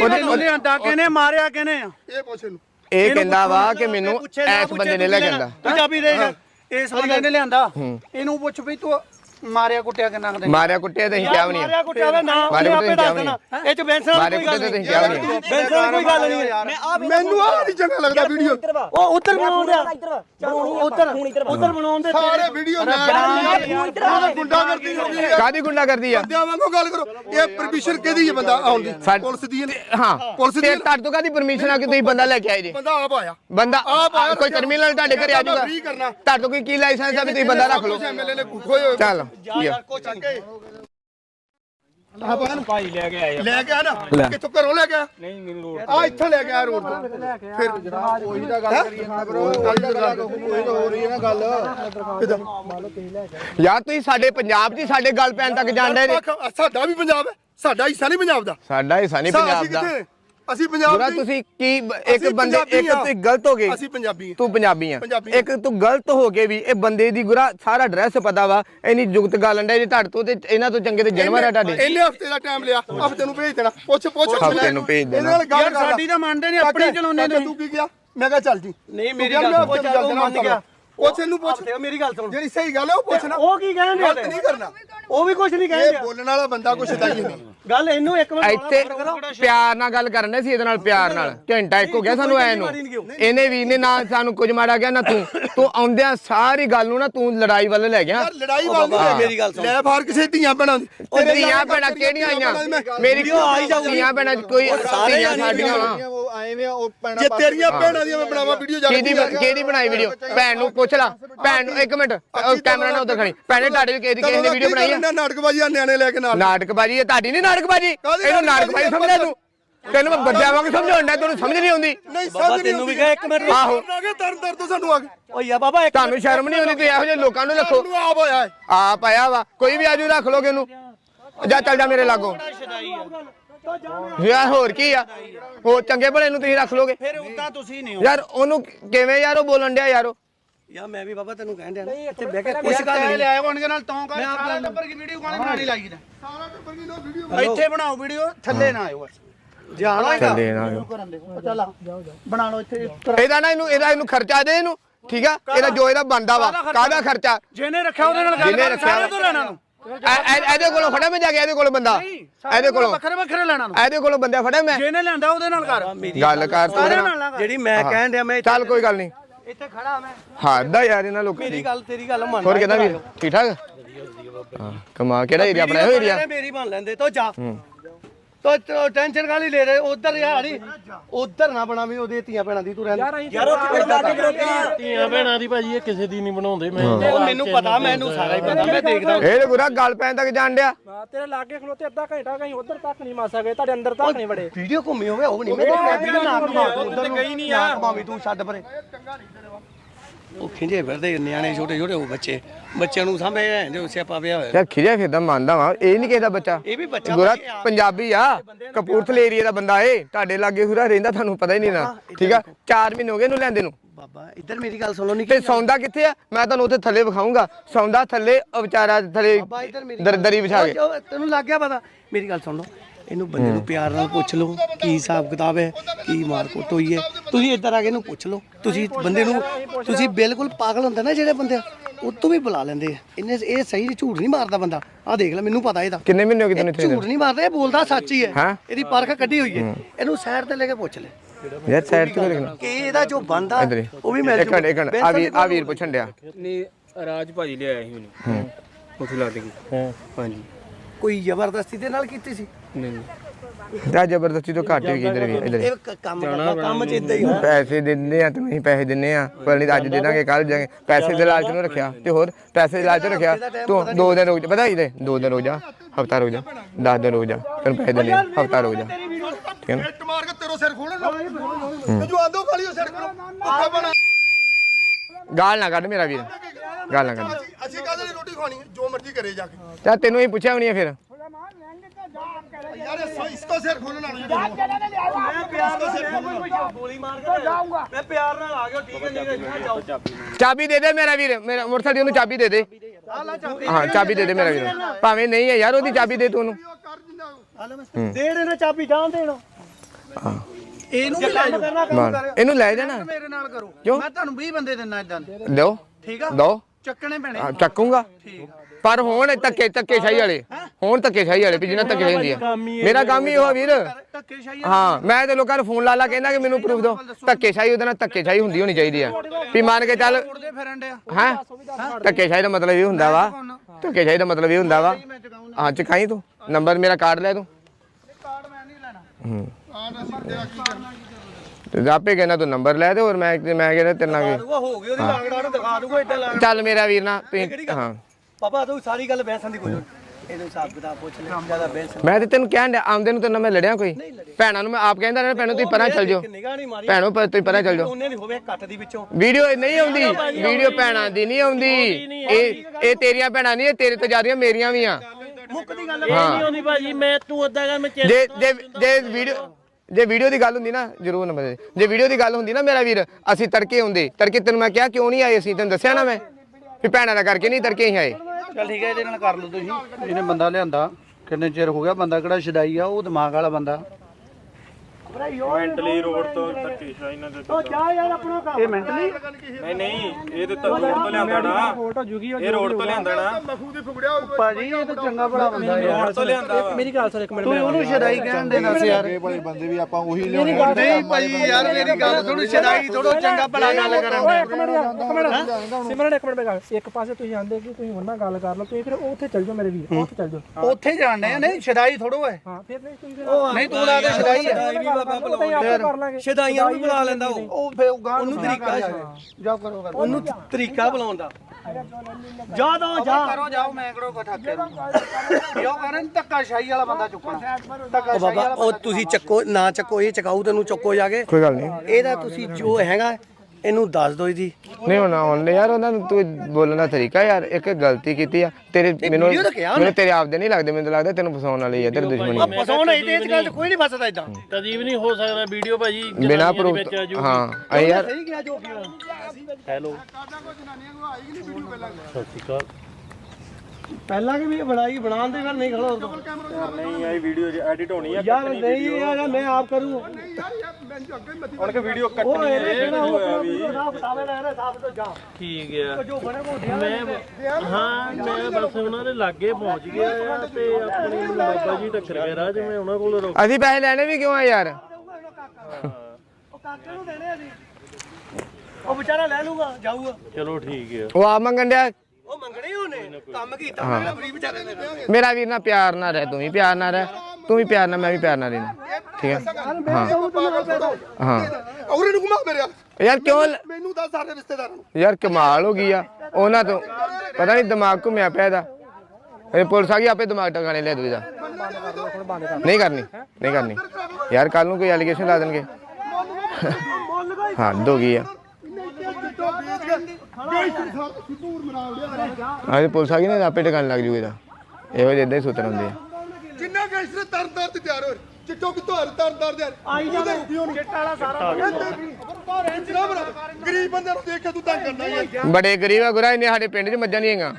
ਉਹਨੇ ਲਿਆਂਦਾ ਕਿਨੇ ਮਾਰਿਆ ਕਿਨੇ ਆ? ਇਹ ਪੁੱਛ ਇਹਨੂੰ। ਇਹ ਕਹਿੰਦਾ ਵਾ ਕਿ ਮੈਨੂੰ ਐਸ ਬੰਦੇ ਨੇ ਲੈ ਕੇ ਆਂਦਾ। ਤੂੰ ਚਾਬੀ ਦੇ ਇਸ ਬੰਦੇ ਨੇ ਲਿਆਂਦਾ। ਇਹਨੂੰ ਪੁੱਛ ਵੀ ਤੂੰ ਮਾਰਿਆ ਕੁੱਟਿਆ ਕਿੰਨਾ ਕਦੇ ਮਾਰਿਆ ਕੁੱਟਿਆ ਤੇ ਵੀ ਨਹੀਂ। ਮਾਰਿਆ ਕੁੱਟਿਆ ਦਾ ਨਾਮ ਮਾਰੇ ਉਹਨੇ ਕੁੱਟੇ ਆਪੇ ਨਹੀਂ ਦੱਸ ਕਿਹਾ ਦੇਣਾ। ਇਹ ਚ ਬੈਂਸਣ ਮਾਰੇ ਕੋਈ ਗੱਲ ਨਹੀਂ ਨਹੀਂ। ਬੈਂਸਣ ਕੋਈ ਗੱਲ ਨਹੀਂ ਮੈਨੂੰ ਆ ਨਹੀਂ ਚੰਗਾ ਲੱਗਦਾ ਵੀਡੀਓ ਉਹ ਉੱਤਰ ਬਣਾਉਣ ਦਿਆ ਉੱਤਰ ਉੱਤਰ ਬਣਾਉਣ ਦੇ ਸਾਰੇ ਵੀਡੀਓ ਨਾਲ ਗੁੰਡਾ ਕਰਦੀ ਹੋ ਗਈ ਹੈ ਕਾਦੀ ਗੁੰਡਾ ਕਰਦੀ ਆ। ਬੰਦਿਆਂ ਵਾਂਗੂ ਗੱਲ ਕਰੋ। ਇਹ ਪਰਮਿਸ਼ਨ ਕਿਹਦੀ ਹੈ ਬੰਦਾ ਆਉਣ ਦੀ? ਪੁਲਿਸ ਦੀ ਹੈ। ਪੁਲਿਸ ਦੀ ਤੇ ਤੁਹਾਡੇ ਤੋਂ ਕਾਦੀ ਪਰਮਿਸ਼ਨ ਆ ਕਿ ਤੁਸੀਂ ਬੰਦਾ ਲੈ ਕੇ ਆਏ ਜੀ? ਬੰਦਾ ਆਪ ਆਇਆ। ਬੰਦਾ ਆਪ ਆਇਆ ਕੋਈ ਟਰਮੀਨਲ ਤੁਹਾਡੇ ਘਰੇ ਆ ਜਾਊਗਾ। ਤੁਹਾਡੇ ਤੋਂ ਕੋਈ ਕੀ ਲਾਇਸੈਂਸ ਆ ਵੀ ਤੁਸੀਂ ਬੰਦਾ ਰੱਖ ਲਓ ਐਮਐਲਏ ਨੇ ਖੋਏ ਹੋਏ ਚੱਲ ਕੀ। ਆ? ਭਾਈ ਲੈ ਕੇ ਆਏ ਲੈ ਕੇ ਆ ਨਾ। ਕਿੱਥੋਂ ਘਰੋਂ ਲੈ ਕੇ ਆ? ਨਹੀਂ ਮੈਨੂੰ ਰੋਡ ਆ ਇੱਥੇ ਲੈ ਕੇ ਆ ਰੋਡ ਤੋਂ। ਫਿਰ ਉਹੀ ਦਾ ਗੱਲ ਕਰੀਏ ਨਾ ਬਰੋ। ਗੱਲ ਦਾ ਗੱਲ ਉਹੀ ਤਾਂ ਹੋ ਰਹੀ ਹੈ ਨਾ ਗੱਲ। ਯਾਰ ਤੁਸੀਂ ਸਾਡੇ ਪੰਜਾਬ 'ਚ ਹੀ ਸਾਡੇ ਗੱਲ ਪੈਣ ਤੱਕ ਜਾਂਦੇ ਨੇ। ਸਾਡਾ ਵੀ ਪੰਜਾਬ ਹੈ। ਸਾਡਾ ਹਿੱਸਾ ਨਹੀਂ ਪੰਜਾਬ ਦਾ। ਸਾਡਾ ਹਿੱਸਾ ਨਹੀਂ ਪੰਜਾਬ ਦਾ? ਅਸੀਂ ਪੰਜਾਬ ਗੁਰਾ ਦੇ ਤੁਸੀਂ ਕੀ ਇੱਕ ਬੰਦੇ ਇੱਕ। ਤੁਸੀਂ ਗਲਤ ਹੋ ਗਏ। ਅਸੀਂ ਪੰਜਾਬੀ ਹਾਂ ਤੂੰ ਪੰਜਾਬੀ ਆ। ਇੱਕ ਤੂੰ ਗਲਤ ਹੋ ਕੇ ਵੀ ਇਹ ਬੰਦੇ ਦੀ ਗੁਰਾ ਸਾਰਾ ਐਡਰੈਸ ਪਤਾ ਵਾ ਇੰਨੀ ਜੁਗਤ ਗੱਲ ਅੰਡੇ ਜੀ ਤੁਹਾਡੇ ਤੋਂ ਤੇ ਇਹਨਾਂ ਤੋਂ ਚੰਗੇ ਤੇ ਜਨਮਰ ਆ ਤੁਹਾਡੇ। ਇਹਨੇ ਹਫ਼ਤੇ ਦਾ ਟਾਈਮ ਲਿਆ ਹਫ਼ਤੇ ਨੂੰ ਭੇਜ ਦੇਣਾ। ਪੁੱਛ ਪੁੱਛ ਹਫ਼ਤੇ ਨੂੰ ਭੇਜ ਦੇਣਾ। ਇਹਦੇ ਨਾਲ ਗੱਲ ਯਾਰ ਕਰ ਸਾਡੀ ਤਾਂ ਮੰਨਦੇ ਨਹੀਂ ਆਪਣੀ ਚਲਾਉਂਦੇ ਨੇ ਤੂੰ ਕੀ ਗਿਆ ਮੈਂ ਕਿਹਾ ਚੱਲ ਜੀ। ਨਹੀਂ ਮੇਰੀ ਗੱਲ ਉਹ ਮੰਨ ਗਿਆ। ਪੁੱਛ ਇਹਨੂੰ ਪੁੱਛ ਮੇਰੀ ਗੱਲ ਸੁਣ। ਜਿਹੜੀ ਸਹੀ ਗੱਲ ਹੈ ਉਹ ਪੁੱਛਣਾ ਉਹ ਕੀ ਕਹਿਣ ਡਿਆ ਨਹੀਂ ਕਰਨਾ। ਉਹ ਵੀ ਕੁਝ ਨਹੀਂ ਕਹਿਣ ਇਹ ਬੋਲਣ ਵਾਲਾ ਬੰਦਾ ਕੁਛ ਦਾ ਹੀ ਨਹੀਂ। ਗੱਲ ਇਹਨੂੰ ਇੱਕ ਮਿੰਟ ਇੱਥੇ ਪਿਆਰ ਨਾਲ ਗੱਲ ਕਰਨੇ ਸੀ ਇਹਦੇ ਨਾਲ ਪਿਆਰ ਨਾਲ। ਘੰਟਾ ਇੱਕ ਹੋ ਗਿਆ ਸਾਨੂੰ ਐ ਨੂੰ। ਇਹਨੇ ਵੀ ਨੇ ਨਾ ਸਾਨੂੰ ਕੁਝ ਮਾੜਾ ਗਿਆ ਨਾ ਤੂੰ। ਤੂੰ ਆਉਂਦਿਆਂ ਸਾਰੀ ਗੱਲ ਨੂੰ ਨਾ ਤੂੰ ਲੜਾਈ ਵੱਲ ਲੈ ਗਿਆ। ਯਾਰ ਲੜਾਈ ਵਾਲੀ ਬਾਬਾ, ਮੇਰੀ ਗੱਲ ਸੁਣ। ਲੈ ਫਾਰ ਕਿਸੇ ਧੀਆਂ ਭੈਣਾਂ ਦੀ। ਤੇ ਧੀਆਂ ਭੈਣਾਂ ਕਿਹੜੀਆਂ ਆਈਆਂ? ਮੇਰੀ ਧੀਆਂ ਭੈਣਾਂ ਚ ਕੋਈ ਧੀਆਂ ਸਾਡੀਆਂ ਵਾਂ। ਉਹ ਉਹ ਭੈਣਾਂ ਜੇ ਤੇਰੀਆਂ ਭੈਣਾਂ ਦੀਆਂ ਮੈਂ ਬਣਾਵਾਂ ਵੀਡੀਓ ਜਾ ਕਿਹਦੀ ਕਿਹਦੀ ਬਣਾਈ ਵੀਡੀਓ ਭੈਣ ਨੂੰ ਪੁੱਛ ਲਾ। ਭੈਣ ਨੂੰ ਇੱਕ ਮਿੰਟ। ਉਹ ਕੈਮਰਾ ਨਾ ਉਧਰ ਖਣੀ ਭੈਣੇ ਤੁਹਾਡੇ ਵੀ ਕਿਸੇ ਦੀ ਕਿਸੇ ਨੇ ਵੀਡੀਓ ਬਣਾਈ ਆ ਨਾਟਕਬਾਜੀ ਆ ਨਿਆਣੇ ਲੈ ਕੇ ਨਾਲ। ਨਾਟਕਬਾਜੀ ਇਹ ਤੁਹਾਡੀ ਨਹੀਂ ਨਾਟਕਬਾਜੀ? ਇਹਨੂੰ ਨਾਟਕਬਾਜੀ ਸਮਝਿਆ ਤੂੰ। ਤੈਨੂੰ ਮੈਂ ਬੱਦਿਆਂ ਵਾਂਗ ਸਮਝਾਉਣ ਤੈਨੂੰ ਸਮਝ ਨਹੀਂ ਆਉਂਦੀ। ਨਹੀਂ ਬਾਬਾ ਸਮਝ ਨਹੀਂ ਤੈਨੂੰ ਵੀ ਕਹੇ ਇੱਕ ਮਿੰਟ ਆਹੋ। ਆ ਗਏ ਦਰ ਦਰ ਤੋਂ ਸਾਨੂੰ ਆ ਗਏ। ਓ ਯਾ ਬਾਬਾ ਇੱਕ ਤੁਹਾਨੂੰ ਸ਼ਰਮ ਨਹੀਂ ਆਉਂਦੀ ਤੁਸੀਂ ਇਹੋ ਜਿਹੇ ਲੋਕਾਂ ਨੂੰ ਰੱਖੋ। ਸਾਨੂੰ ਆਪ ਹੋਇਆ ਹੈ। ਆਪ ਆਇਆ ਵਾ ਕੋਈ ਵੀ ਆਜੂ ਰੱਖ ਲੋਗੇ ਇਹਨੂੰ। ਜਾ ਚੱਲ ਜਾ ਮੇਰੇ ਲਾਗੋਂ। ਯਾਰ ਹੋਰ ਕੀ ਆ? ਹੋਰ ਚੰਗੇ ਭਲੇ ਨੂੰ ਤੁਸੀਂ ਰੱਖ ਲੋਗੇ। ਫਿਰ ਉਦਾਂ ਤੁਸੀਂ ਨਹੀਂ ਹੋ। ਯਾਰ ਉਹਨੂੰ ਕਿਵੇਂ ਯਾਰ ਉਹ ਬੋਲਣ ਡਿਆ ਯਾਰ ਉਹ? ਯਾ ਮੈਂ ਵੀ ਬਾਬਾ ਤੈਨੂੰ ਕਹਿਣ ਡਿਆ ਨਾ ਇੱਥੇ ਬਹਿ ਕੇ ਕੁਛ ਗੱਲ ਨਹੀਂ। ਲਿਆ ਹੋਣਗੇ ਨਾਲ ਤਾਂ ਕਰ ਸਾਰਾ ਟੱਬਰ ਦੀ ਵੀਡੀਓ ਕਾਲੀ ਬਣਾਣੀ ਲਾਈ ਦਾ ਇੱਥੇ ਬਣਾਓ ਵੀਡੀਓ ਥੱਲੇ ਨਾ ਆਇਓ ਬਸ। ਜਾਣਾ ਹੈਗਾ ਚੱਲੇ ਨਾ ਚੱਲ ਬਣਾ ਲਓ ਇੱਥੇ। ਇਹਦਾ ਨਾ ਇਹਨੂੰ ਇਹਦਾ ਇਹਨੂੰ ਖਰਚਾ ਦੇ ਇਹਨੂੰ ਠੀਕ ਆ? ਇਹਦਾ ਜੋ ਇਹਦਾ ਬੰਦਾ ਵਾ ਕਾਹਦਾ ਖਰਚਾ? ਜਿਹਨੇ ਰੱਖਿਆ ਉਹਦੇ ਨਾਲ ਗੱਲ ਜਿਹਨੇ ਕਰ ਰੱਖਿਆ ਸਾਰੇ ਤੋਂ ਲੈਣਾ ਨੂੰ ਇਹਦੇ ਕੋਲੋਂ ਫੜਿਆ ਮੈਂ ਜਾ ਕੇ ਇਹਦੇ ਕੋਲੋਂ ਬੰਦਾ। ਇਹਦੇ ਕੋਲੋਂ ਵੱਖਰੇ ਵੱਖਰੇ ਲੈਣਾ ਨੂੰ ਇਹਦੇ ਕੋਲੋਂ ਬੰਦਾ ਫੜਿਆ ਮੈਂ। ਜਿਹਨੇ ਲਿਆਂਦਾ ਉਹਦੇ ਨਾਲ ਕਰ। ਗੱਲ ਕਰ ਤੂੰ ਉਹਦੇ ਨਾਲ। ਜਿਹੜੀ ਮੈਂ ਕਹਿਣ ਡਿਆ ਮੈਂ ਚੱਲ ਕੋਈ ਗੱਲ ਨਹੀਂ। ਇੱਥੇ ਖੜਾ ਮੈਂ। ਹੱਦ ਆ ਯਾਰ ਇਹਨਾਂ ਲੋਕਾਂ ਮੇਰੀ ਦੀ। ਗੱਲ ਤੇਰੀ ਗੱਲ ਮੰਨ ਹੋਰ ਕਿਦਾਂ ਵੀ ਠੀਕ ਠਾਕ? ਹਾਂ ਕਮਾ ਕਿਹੜਾ ਏਰੀਆ ਆਪਣਾ ਇਹੋ ਏਰੀਆ ਮੇਰੀ ਮੰਨ ਲੈਂਦੇ ਤੋ ਜਾ। ਤੋ ਟੈਨਸ਼ਨ ਕਾਲੀ ਲੈ ਰਹੇ? ਉਧਰ ਯਾਰੀ ਉਧਰ ਨਾ ਬਣਾ ਵੀ ਉਹਦੇ ਧੀਆਂ ਭੈਣਾਂ ਦੀ ਤੂੰ ਰਹਿ ਯਾਰ ਉਹ ਧੀਆਂ ਭੈਣਾਂ ਦੀ ਭਾਜੀ ਇਹ ਕਿਸੇ ਦੀ ਨਹੀਂ ਬਣਾਉਂਦੇ। ਮੈਂ ਉਹ ਮੈਨੂੰ ਪਤਾ ਮੈਨੂੰ ਸਾਰਾ ਹੀ ਪਤਾ ਮੈਂ ਦੇਖਦਾ ਇਹ ਗੁਰਾ ਗੱਲ ਪੈਣ ਤੱਕ ਜਾਣ ਡਿਆ। ਤੇਰੇ ਲਾਗੇ ਖਲੋਤੇ ਅੱਧਾ ਘੰਟਾ ਕਹੀਂ ਉਧਰ ਤੱਕ ਨਹੀਂ ਮਾਸਾ ਗਏ ਤੁਹਾਡੇ ਅੰਦਰ ਤੱਕ ਨਹੀਂ ਵੜੇ। ਵੀਡੀਓ ਘੁੰਮੀ ਹੋਵੇ ਉਹ ਨਹੀਂ ਮੈਂ ਵੀਡੀਓ ਨਾ ਘੁਮਾ ਤੂੰ ਉਧਰ ਗਈ ਨਹੀਂ ਆ। ਘੁਮਾਵੀ ਤੂੰ ਛੱਡ ਪਰੇ। ਉਹ ਖਿੰਜੇ ਫਿਰਦੇ ਨਿਆਣੇ ਛੋਟੇ ਛੋਟੇ ਉਹ ਬੱਚੇ। ਬੱਚਿਆਂ ਨੂੰ ਸਾਂਭੇ ਐ ਜੋ ਸਿਆਪਾ ਪਿਆ ਹੋਇਆ। ਯਾਰ ਖਿਜਿਆ ਫਿਰਦਾ ਮੰਨਦਾ ਵਾ। ਇਹ ਨਹੀਂ ਕਿਸੇ ਦਾ ਬੱਚਾ। ਇਹ ਵੀ ਬੱਚਾ ਗੁਰਾ ਪੰਜਾਬੀ ਆ। ਕਪੂਰਥਲੇ ਏਰੀਆ ਦਾ ਬੰਦਾ ਏ ਤੁਹਾਡੇ ਲਾਗੇ ਹੁਰਾ ਰਹਿੰਦਾ ਤੁਹਾਨੂੰ ਪਤਾ ਹੀ ਨਹੀਂ ਨਾ। ਠੀਕ ਆ? 4 ਮਹੀਨੇ ਹੋ ਗਏ ਇਹਨੂੰ ਲੈਂਦੇ ਨੂੰ। ਬਾਬਾ ਇੱਧਰ ਮੇਰੀ ਗੱਲ ਸੁਣੋ ਨਹੀਂ ਤੇ ਸੌਂਦਾ ਕਿੱਥੇ ਆ? ਮੈਂ ਤੁਹਾਨੂੰ ਉੱਥੇ ਥੱਲੇ ਵਿਖਾਉਂਗਾ ਸੌਂਦਾ ਥੱਲੇ ਉਹ ਵਿਚਾਰਾ ਥੱਲੇ ਬਾਬਾ ਇੱਧਰ ਮੇਰੀ ਦਰ- ਦਰੀ ਵਿਛਾ ਕੇ। ਉਹ- ਉਹ ਤੈਨੂੰ ਲੱਗ ਗਿਆ ਪਤਾ ਮੇਰੀ ਗੱਲ ਸੁਣ ਲਓ। ਇਹਨੂੰ ਬੰਦੇ ਨੂੰ ਪਿਆਰ ਨਾਲ ਪੁੱਛ ਲਓ ਕੀ ਹਿਸਾਬ ਕਿਤਾਬ ਹੈ ਕੀ ਮਾਰ ਕੁੱਟ ਹੋਈ ਹੈ। ਤੁਸੀਂ ਇੱਧਰ ਆ ਕੇ ਇਹਨੂੰ ਪੁੱਛ ਲਓ। ਤੁਸੀਂ ਬੰਦੇ ਨੂੰ ਤੁਸੀਂ ਬਿਲਕੁਲ ਪਾਗਲ ਹੁੰਦੇ ਨਾ ਜਿਹੜੇ ਬੰਦੇ ਉਹ ਤੋਂ ਵੀ ਬੁਲਾ ਲੈਂਦੇ ਆ। ਇਹਨੇ ਇਹ ਸਹੀ ਝੂਠ ਨਹੀਂ ਮਾਰਦਾ ਬੰਦਾ। ਆ ਦੇਖ ਲੈ ਮੈਨੂੰ ਪਤਾ ਇਹਦਾ। ਕਿੰਨੇ ਮਹੀਨੇ ਹੋ ਗਏ ਤੈਨੂੰ ਇਹ ਇੱਥੇ ਝੂਠ ਨਹੀਂ ਮਾਰਦਾ ਇਹ ਬੋਲਦਾ ਸੱਚ ਹੀ ਹੈ। ਹਾਂ? ਇਹਦੀ ਪਰਖ ਕੱਢੀ ਹੋਈ ਹੈ। ਇਹਨੂੰ ਸਾਈਡ ਤੇ ਲੈ ਕੇ ਪੁੱਛ ਲੈ। ਯਾਰ ਸਾਈਡ ਤੇ ਲਿਖਣਾ ਕਿ ਇਹਦਾ ਜੋ ਬੰਦਾ ਇਧਰ ਉਹ ਵੀ ਮਿਲ ਇੱਕ ਮਿੰਟ ਇੱਕ ਮਿੰਟ। ਆ ਵੀਰ ਆ ਵੀਰ ਪੁੱਛਣ ਡਿਆ। ਨਹੀਂ ਰਾਜ ਭਾਜੀ ਲਿਆਇਆ ਸੀ ਮੈਨੂੰ ਉੱਥੇ ਗਈ ਹਾਂਜੀ। ਕੋਈ ਜ਼ਬਰਦਸਤੀ ਦੇ ਨਾਲ ਕੀਤੀ ਸੀ? ਨਹੀਂ ਤਾਂ ਜ਼ਬਰਦਸਤੀ ਤੋਂ ਘੱਟ ਹੋਈ ਇਧਰ ਵੀ ਇਧਰ ਇਹ ਕ- ਕੰਮ ਕਰਦਾ ਕੰਮ ਚ ਇਦਾਂ ਹੀ ਹੁੰਦਾ। ਪੈਸੇ ਦਿੰਦੇ ਆ ਤੇ ਨਹੀਂ ਪੈਸੇ ਦਿੰਨੇ ਆ। ਪਰ ਨਹੀਂ ਅੱਜ ਦੇ ਦਾਂਗੇ ਕੱਲ ਜਾਗੇ। ਪੈਸੇ ਦੇ ਲਾਲਚ ਨੂੰ ਰੱਖਿਆ ਤੇ ਹੋਰ ਪੈਸੇ ਦੇ ਲਾਲਚ ਨੂੰ ਰੱਖਿਆ। ਤੂੰ ਦੋ ਦਿਨ ਰੁਕ ਜਾ ਪਤਾ ਹੀ ਦੇ ਦੋ ਦਿਨ ਰੁਕ ਜਾ ਹਫਤਾ ਰੁਕ ਜਾ 10 ਦਿਨ ਰੁਕ ਜਾ ਤੈਨੂੰ ਪੈਸੇ ਦਿੰਦੇ ਹਫਤਾ ਰੁਕ ਜਾ। ਠੀਕ ਹੈ ਨਾ ਇੱਟ ਮਾਰ ਕੇ ਤੇਰੋ ਸਿਰ ਖੋਲਣ ਤੇ ਜੋ ਆਂਦੋ ਖਾਲੀ ਉਹ ਸਿਰ ਬਣਾ। ਗਾਲ ਨਾ ਕੱਢ ਮੇਰਾ ਵੀਰ। ਗਾਲ ਨਾ ਕੱਢ। ਅਸੀਂ- ਕਾਹਦੇ ਲਈ ਰੋਟੀ ਖਾਣੀ? ਹੈ? ਜੋ ਮਰਜ਼ੀ ਕਰੇ ਜਾ ਕੇ। ਤਾਂ ਤੈਨੂੰ ਹੀ ਪੁੱਛਿਆ ਵੀ ਨਹੀਂ ਫਿਰ। ਯਾਰ ਇਸ ਇਸਕੋ ਸਿਰ ਖੋਲਣ ਆਣਾ ਗੋਲੀ ਮਾਰ ਕੇ ਜਾਊਂਗਾ। ਮੈਂ ਪਿਆਰ ਨਾਲ ਆ ਗਿਆ ਠੀਕ ਹੈ ਨਹੀਂ ਤਾਂ ਜਾਓ। ਚਾਬੀ ਦੇ ਦੇ ਮੇਰਾ ਵੀਰ ਮੇਰਾ ਮੋਟਰਸਾਈਕਲ ਉਹਨੂੰ ਚਾਬੀ ਦੇ ਦੇ। ਹਾਂ ਚਾਬੀ ਦੇ ਦੇ ਮੇਰਾ ਵੀਰ। ਭਾਵੇਂ ਨਹੀਂ ਹੈ ਯਾਰ ਉਹਦੀ ਚਾਬੀ ਦੇ ਤੂੰ ਉਹਨੂੰ। ਦੇ ਦੇਣਾ ਚਾਬੀ ਜਾਣ ਦੇਣਾ। ਇਹਨੂੰ ਵੀ ਲੈ ਜਾਓ। ਇਹਨੂੰ ਲੈ ਜਾਣਾ। ਮੇਰੇ ਨਾਲ ਕਰੋ? ਮੈਂ ਤੁਹਾਨੂੰ 20 ਬੰਦੇ ਦਿੰਦਾ ਇਦਾਂ ਦੇ। ਦਿਓ। ਠੀਕ ਆ? ਦੋ ਚੱਕਣੇ ਪੈਣੇ। ਹਾਂ, ਚੱਕੂਗਾ। ਪਰ ਹੁਣ ਧੱਕੇ ਧੱਕੇ ਸ਼ਾਹੀ ਵਾਲੇ ਹੁਣ ਧੱਕੇ ਸ਼ਾਹੀ ਵਾਲੇ ਵੀ ਜਿਹਨਾਂ ਧੱਕੇ ਸ਼ਾਹੀ ਹੁੰਦੀ ਆ। ਮੇਰਾ ਕੰਮ ਹੀ ਉਹ ਵੀਰ। ਧੱਕੇ ਸ਼ਾਹੀ ਹਾਂ ਮੈਂ ਤੇ ਲੋਕਾਂ ਨੂੰ ਫੋਨ ਲਾ ਲਾ ਕਹਿੰਦਾ ਕਿ ਮੈਨੂੰ ਪ੍ਰੂਫ ਦਿਓ। ਧੱਕੇ ਸ਼ਾਹੀ ਉਹਦੇ ਨਾਲ ਧੱਕੇ ਸ਼ਾਹੀ ਹੁੰਦੀ ਹੋਣੀ ਚਾਹੀਦੀ ਆ। ਵੀ ਮੰਨ ਕੇ ਚੱਲ ਹੈ? ਧੱਕੇ ਸ਼ਾਹੀ ਦਾ ਮਤਲਬ ਇਹ ਹੁੰਦਾ ਵਾ। ਧੱਕੇ ਸ਼ਾਹੀ ਦਾ ਮਤਲਬ ਇਹ ਹੁੰਦਾ ਵਾ। ਹਾਂ ਚਕਾਈ ਤੂੰ। ਨੰਬਰ ਮੇਰਾ ਕਾਰਡ ਲੈ ਤੂੰ। ਕਾਰਡ ਮੈਂ ਨਹੀਂ ਲੈਣਾ ਤੇ ਆਪੇ ਕਹਿੰਦਾ ਤੂੰ ਨੰਬਰ ਲੈ ਤੇ ਹੋਰ ਮੈਂ ਮੈਂ ਕਹਿੰਦਾ ਤੇਰੇ ਨਾਲ ਕੀ- ਉਹ ਹੋ ਗਈ ਉਹਦੀ ਲਾਗੜਾ ਨੂੰ ਦਿਖਾ ਦੂਗਾ ਇਦਾਂ ਲਾਗ ਚੱਲ ਮੇਰਾ ਵੀਰ ਨਾ ਹਾਂ। ਪਾਪਾ ਤੂੰ ਸਾਰੀ ਗੱਲ ਬਹਿਸਣ ਦੀ ਕੋਈ। ਇਹਨੂੰ ਹਿਸਾਬ ਕਿਤਾਬ ਪੁੱਛ ਲੈ ਜ਼ਿਆਦਾ ਬਹਿਸ ਮੈਂ ਤੇ ਤੈਨੂੰ ਕਹਿਣ ਡਿਆ ਆਉਂਦੇ ਨੂੰ ਤੈਨੂੰ ਮੈਂ ਲੜਿਆ ਕੋਈ? ਭੈਣਾਂ ਨੂੰ ਮੈਂ ਆਪ ਕਹਿੰਦਾ ਰਿਹਾ ਭੈਣੋ ਤੁਸੀਂ ਪਰਾਂ ਚੱਲ ਜਾਓ। ਨਿਗਾਹ ਨਹੀਂ ਮਾਰੀ। ਭੈਣੋ ਪਰ ਤੁਸੀਂ ਪਰਾਂ ਚੱਲ ਜਾਓ। ਉਹਨੇ ਨਹੀਂ ਹੋਵੇ ਕੱਟ ਦੀ ਵਿੱਚੋਂ। ਵੀਡੀਓ ਨਹੀਂ ਆਉਂਦੀ ਵੀਡੀਓ ਭੈਣਾਂ ਦੀ ਨਹੀਂ ਆਉਂਦੀ। ਇਹ ਇਹ ਤੇਰੀਆਂ ਭੈਣਾਂ ਨਹੀਂ ਇਹ ਤੇਰੇ ਤੋਂ ਜ਼ਿਆਦੀਆਂ ਮੇਰੀਆਂ ਵੀ ਆ। ਮੁੱਕ ਦੀ ਗੱਲ ਇਹ ਨਹੀਂ ਆਉਂਦੀ ਭਾਜੀ ਮੈਂ ਤੂੰ ਅੱਧਾ ਕਰ ਮੈਂ ਜੇ ਜੇ ਜੇ ਵੀਡੀਓ ਜੇ ਵੀਡੀਓ ਦੀ ਗੱਲ ਹੁੰਦੀ ਨਾ ਜਰੂਰ ਨੰਬਰ ਜੇ ਵੀਡੀਓ ਦੀ ਗੱਲ ਹੁੰਦੀ ਨਾ ਮੇਰਾ ਵੀਰ ਅਸੀਂ ਤੜਕੇ ਹੁੰਦੇ ਤੜਕੇ ਤੈਨੂੰ ਮੈਂ ਕਿਹਾ ਕਿਉਂ ਨਹੀਂ ਆਏ ਅਸੀਂ? ਤੈਨੂੰ ਦੱਸਿਆ ਨਾ ਮੈਂ? ਵੀ ਭੈਣਾਂ ਦਾ ਕਰਕੇ ਨਹੀਂ ਤੜਕੇ ਹੀ ਆਏ। ਚੱਲ ਠੀਕ ਹੈ ਇਹਦੇ ਨਾਲ ਕਰ ਲਓ ਤੁਸੀਂ। ਇਹਨੇ ਬੰਦਾ ਲਿਆਂਦਾ, ਕਿੰਨੇ ਚਿਰ ਹੋ ਗਿਆ, ਬੰਦਾ ਕਿਹੜਾ ਛਡਾਈ ਆ, ਉਹ ਦਿਮਾਗ ਵਾਲਾ ਬੰਦਾ। ਮੈਂਟਲੀ ਰੋਡ ਤੋਂ ਧੱਕੇ ਸ਼ਾਹੀ ਨਾਲ ਦਿੱਤਾ ਜਾ ਯਾਰ ਆਪਣਾ ਕੰਮ ਇਹ ਮੈਂਟਲੀ ਨਹੀਂ ਨਹੀਂ ਇਹ ਤੇ ਤਾਂ ਰੋਡ ਤੋਂ ਲਿਆਂਦਾ ਨਾ। ਫੋਟੋ ਜੁਗੀ ਇਹ ਰੋਡ ਤੋਂ ਲਿਆਂਦਾ ਨਾ। ਮਖੂ ਦੀ ਫੁਗੜਿਆ ਹੋਇਆ ਭਾਜੀ ਇਹ ਤਾਂ ਚੰਗਾ ਬੜਾ ਬੰਦਾ ਰੋਡ ਤੋਂ ਲਿਆਂਦਾ। ਵਾ ਮੇਰੀ ਗੱਲ ਸੁਣ ਇੱਕ ਮਿੰਟ ਤੂੰ ਉਹਨੂੰ ਸ਼ਦਾਈ ਕਹਿਣ ਦੇਣਾ ਸੀ ਯਾਰ। ਇਹ ਵਾਲੇ ਬੰਦੇ ਵੀ ਆਪਾਂ ਉਹੀ ਲਿਆਉਣੇ ਨਹੀਂ ਭਾਈ ਯਾਰ ਮੇਰੀ ਗੱਲ ਸੁਣ ਸ਼ਦਾਈ ਥੋੜੋ ਚੰਗਾ ਭਲਾ ਗੱਲ ਕਰਨ ਓਏ ਇੱਕ ਮਿੰਟ ਯਾਰ, ਇੱਕ ਮਿੰਟ। ਸਿਮਰਨ ਇੱਕ ਮਿੰਟ ਮੇਰੀ ਗੱਲ। ਇੱਕ ਪਾਸੇ ਤੁਸੀਂ ਆਂਦੇ ਕਿ ਤੁਸੀਂ ਉਹਨਾਂ ਨਾਲ ਗੱਲ ਕਰ ਲਓ ਤੁਸੀਂ ਫਿਰ ਉੱਥੇ ਚੱਲ ਜਾਓ ਮੇਰੇ ਵੀਰ ਉੱਥੇ ਚੱਲ ਜਾਓ। ਉੱਥੇ ਜਾਣਦੇ ਆ ਨਹੀਂ ਸ਼ਦਾਈ ਥੋੜੋ ਹੈ। ਹਾਂ ਫਿਰ ਨਹੀਂ ਤੁਸੀਂ ਫਿਰ ਨਹੀਂ ਤੂੰ ਲਾ ਕੇ ਸ਼ਦਾਈ ਹੈ। ਵੀ ਬਾਬਾ ਬੁਲਾਉਂਦਾ। ਕਰ ਸ਼ਦਾਈਆਂ ਨੂੰ ਬੁਲਾ ਲੈਂਦਾ ਉਹ। ਉਹ ਫੇ ਗਾਂ ਉਹਨੂੰ ਤਰੀਕਾ ਜਾ ਕਰੋ ਗੱਲ। ਉਹਨੂੰ ਤਰੀਕਾ ਬੁਲਾਉਣ ਦਾ ਜਾ ਦੋ ਜਾ। ਕਰੋ ਜਾਓ ਮੈਂ ਕਿਹੜੋ ਕੋ ਠੱਕੇ ਜੋ ਕਰਨ ਧੱਕਾ ਸ਼ਾਹੀ ਵਾਲਾ ਬੰਦਾ ਚੁੱਕਣਾ। ਧੱਕਾ ਉਹ ਬਾਬਾ ਉਹ ਤੁਸੀਂ ਚੱਕੋ ਨਾ ਚੱਕੋ ਇਹ ਚਕਾਊ ਤੈਨੂੰ ਚੱਕੋ ਜਾ ਕੇ। ਕੋਈ ਗੱਲ ਨਹੀਂ। ਇਹਦਾ ਤੁਸੀਂ ਜੋ ਹੈਗਾ ਇਹਨੂੰ ਦੱਸ ਦਿਓ ਇਹਦੀ ਨਹੀਂ ਹੋਣਾ ਹੁਣ ਯਾਰ ਉਹਨਾਂ ਨੂੰ ਤੂੰ ਬੋਲਣ ਦਾ ਤਰੀਕਾ ਯਾਰ ਇੱਕ ਗਲਤੀ ਕੀਤੀ ਆ। ਤੇਰੇ ਮੈਨੂੰ video ਤਾਂ ਕਿਹਾ ਉਹਨੇ। ਮੈਨੂੰ ਤੇਰੇ ਆਪਦੇ ਨਹੀਂ ਲੱਗਦੇ ਮੈਨੂੰ ਤਾਂ ਲੱਗਦਾ ਤੈਨੂੰ ਫਸਾਉਣ ਵਾਲੀ ਆ ਤੇਰੇ ਦੁਸ਼ਮਣੀ। ਆ। ਫਸਾਉਣ ਇਹਦੇ ਇਸ ਗੱਲ 'ਚ ਕੋਈ ਨਹੀਂ ਫਸਦਾ ਇਦਾਂ ਕਦੀ ਵੀ ਨਹੀਂ ਹੋ ਸਕਦਾ ਵੀਡੀਓ ਭਾਜੀ ਬਿਨਾ ਪ੍ਰੂਫ ਹਾਂ ਅਈ ਯਾਰ। ਸਹੀ ਗਿਆ ਜੋ ਗਿਆ ਹੈਲੋ। ਪਹਿਲਾਂ ਕਿ ਵੀ ਬਣਾਈ ਬਣਾਉਣ ਦੇ ਗੱਲ ਨਹੀਂ ਖੜਾ ਹੁੰਦਾ। ਨਹੀਂ ਆਈ ਵੀਡੀਓ ਜੇ ਐਡਿਟ ਹੋਣੀ ਆ ਯਾਰ ਨਹੀਂ ਯਾਰ ਮੈਂ ਆਪ ਕਰੂੰ। ਹੁਣ ਕਿ ਵੀਡੀਓ ਉਹ ਕੱਟਣੀ ਇਹਨੇ ਹੈ ਕਿਹੜਾ ਉਹ ਸਾਫ਼ ਬਤਾਵੇ ਨਾ ਇਹਨੇ ਸਾਫ਼ ਤੋਂ ਜਾ। ਠੀਕ ਆ। ਜੋ ਬਣੇ ਮੋਢਿਆਂ ਮੈਂ ਹਾਂ ਮੈਂ ਬਸ ਉਹਨਾਂ ਦੇ ਲਾਗੇ ਪਹੁੰਚ ਗਿਆ ਆ ਤੇ ਆਪਣੀ ਬਾਬਾ ਜੀ ਟੱਕਰ ਗਿਆ ਰਾਹ 'ਚ ਮੈਂ ਉਹਨਾਂ ਕੋਲ ਰੁਕ ਅਸੀਂ ਪੈਸੇ ਲੈਣੇ ਵੀ ਕਿਉਂ ਆ ਯਾਰ? ਉਹ ਕਾਕੇ। ਨੂੰ ਦੇਣੇ ਅਸੀਂ ਉਹ ਵਿਚਾਰਾ ਲੈ ਲੂਗਾ ਜਾਊਗਾ। ਚਲੋ ਠੀਕ ਆ। ਉਹ ਆ ਮੰਗਣ ਡਿਆ ਉਹ ਮੰਗਣੇ ਉਹਨੇ? ਕੰਮ ਕੀਤਾ ਮੈਂ ਗਰੀਬ ਵਿਚਾਰੇ ਨੇ ਮੇਰਾ ਵੀਰ ਨਾਲ ਪਿਆਰ ਨਾਲ ਰਹਿ ਤੂੰ ਵੀ ਪਿਆਰ ਨਾਲ ਰਹਿ। ਤੂੰ ਵੀ ਪਿਆਰ ਨਾਲ ਮੈਂ ਵੀ ਪਿਆਰ ਨਾਲ ਰਹਿਣਾ। ਠੀਕ ਹੈ? ਹਾਂ। ਹਾਂ ਔਰੇ ਨੂੰ ਘੁਮਾ ਮੇਰਿਆ ਯਾਰ ਕਿਉਂ ਲ- ਮੈਨੂੰ ਦੱਸ ਸਾਰੇ ਰਿਸ਼ਤੇਦਾਰਾਂ ਨੂੰ। ਯਾਰ ਕਮਾਲ ਹੋ ਗਈ ਆ। ਉਹਨਾਂ ਤੋਂ ਪਤਾ ਨਹੀਂ ਦਿਮਾਗ ਘੁੰਮਿਆ ਪਿਆ ਇਹਦਾ। ਇਹ ਪੁਲਿਸ ਆ ਗਈ ਆਪੇ ਦਿਮਾਗ ਟਿਕਾਣੇ ਲੈ ਦੂਜਾ। ਨਹੀਂ ਕਰਨੀ ਨਹੀਂ ਕਰਨੀ। ਯਾਰ ਕੱਲ ਨੂੰ ਕੋਈ ਐਲੀਗੇਸ਼ਨ ਲਾ ਦੇਣਗੇ। ਹਾਂ ਹੋ ਗਈ ਆ। ਇਹ ਪੁਲਿਸ ਆ ਗਈ ਨਾ ਆਪੇ ਟਿਕਾਣੇ ਲੱਗ ਜੂਗਾ ਇਹਦਾ ਇਹੋ ਜਿਹੇ ਇਦਾਂ ਹੀ ਸੂਤਰ ਹੁੰਦੇ ਆ। ਜਿੰਨਾ ਗੈਂਗਸਟਰ ਤਰਨਤਾਰ ਤੇ ਤਿਆਰ ਹੋ ਰਹੇ। ਚਿੱਟੋ ਕਿੱਥੋਂ ਹਰ ਤਰਨਤਾਰ ਦੇ ਆਈ ਜਾਂਦੇ ਚਿੱਟਾ ਵਾਲਾ ਸਾਰਾ ਗਰੀਬ ਬੰਦੇ ਨੂੰ ਦੇਖ ਕੇ ਤੂੰ ਤੰਗ ਕਰਨਾ ਹੀ ਹੈ ਬੜੇ ਗਰੀਬ ਆ ਗੁਰਾ ਇਹਨੇ ਸਾਡੇ ਪਿੰਡ 'ਚ ਮੱਝਾਂ ਨਹੀਂ ਹੈਗਾ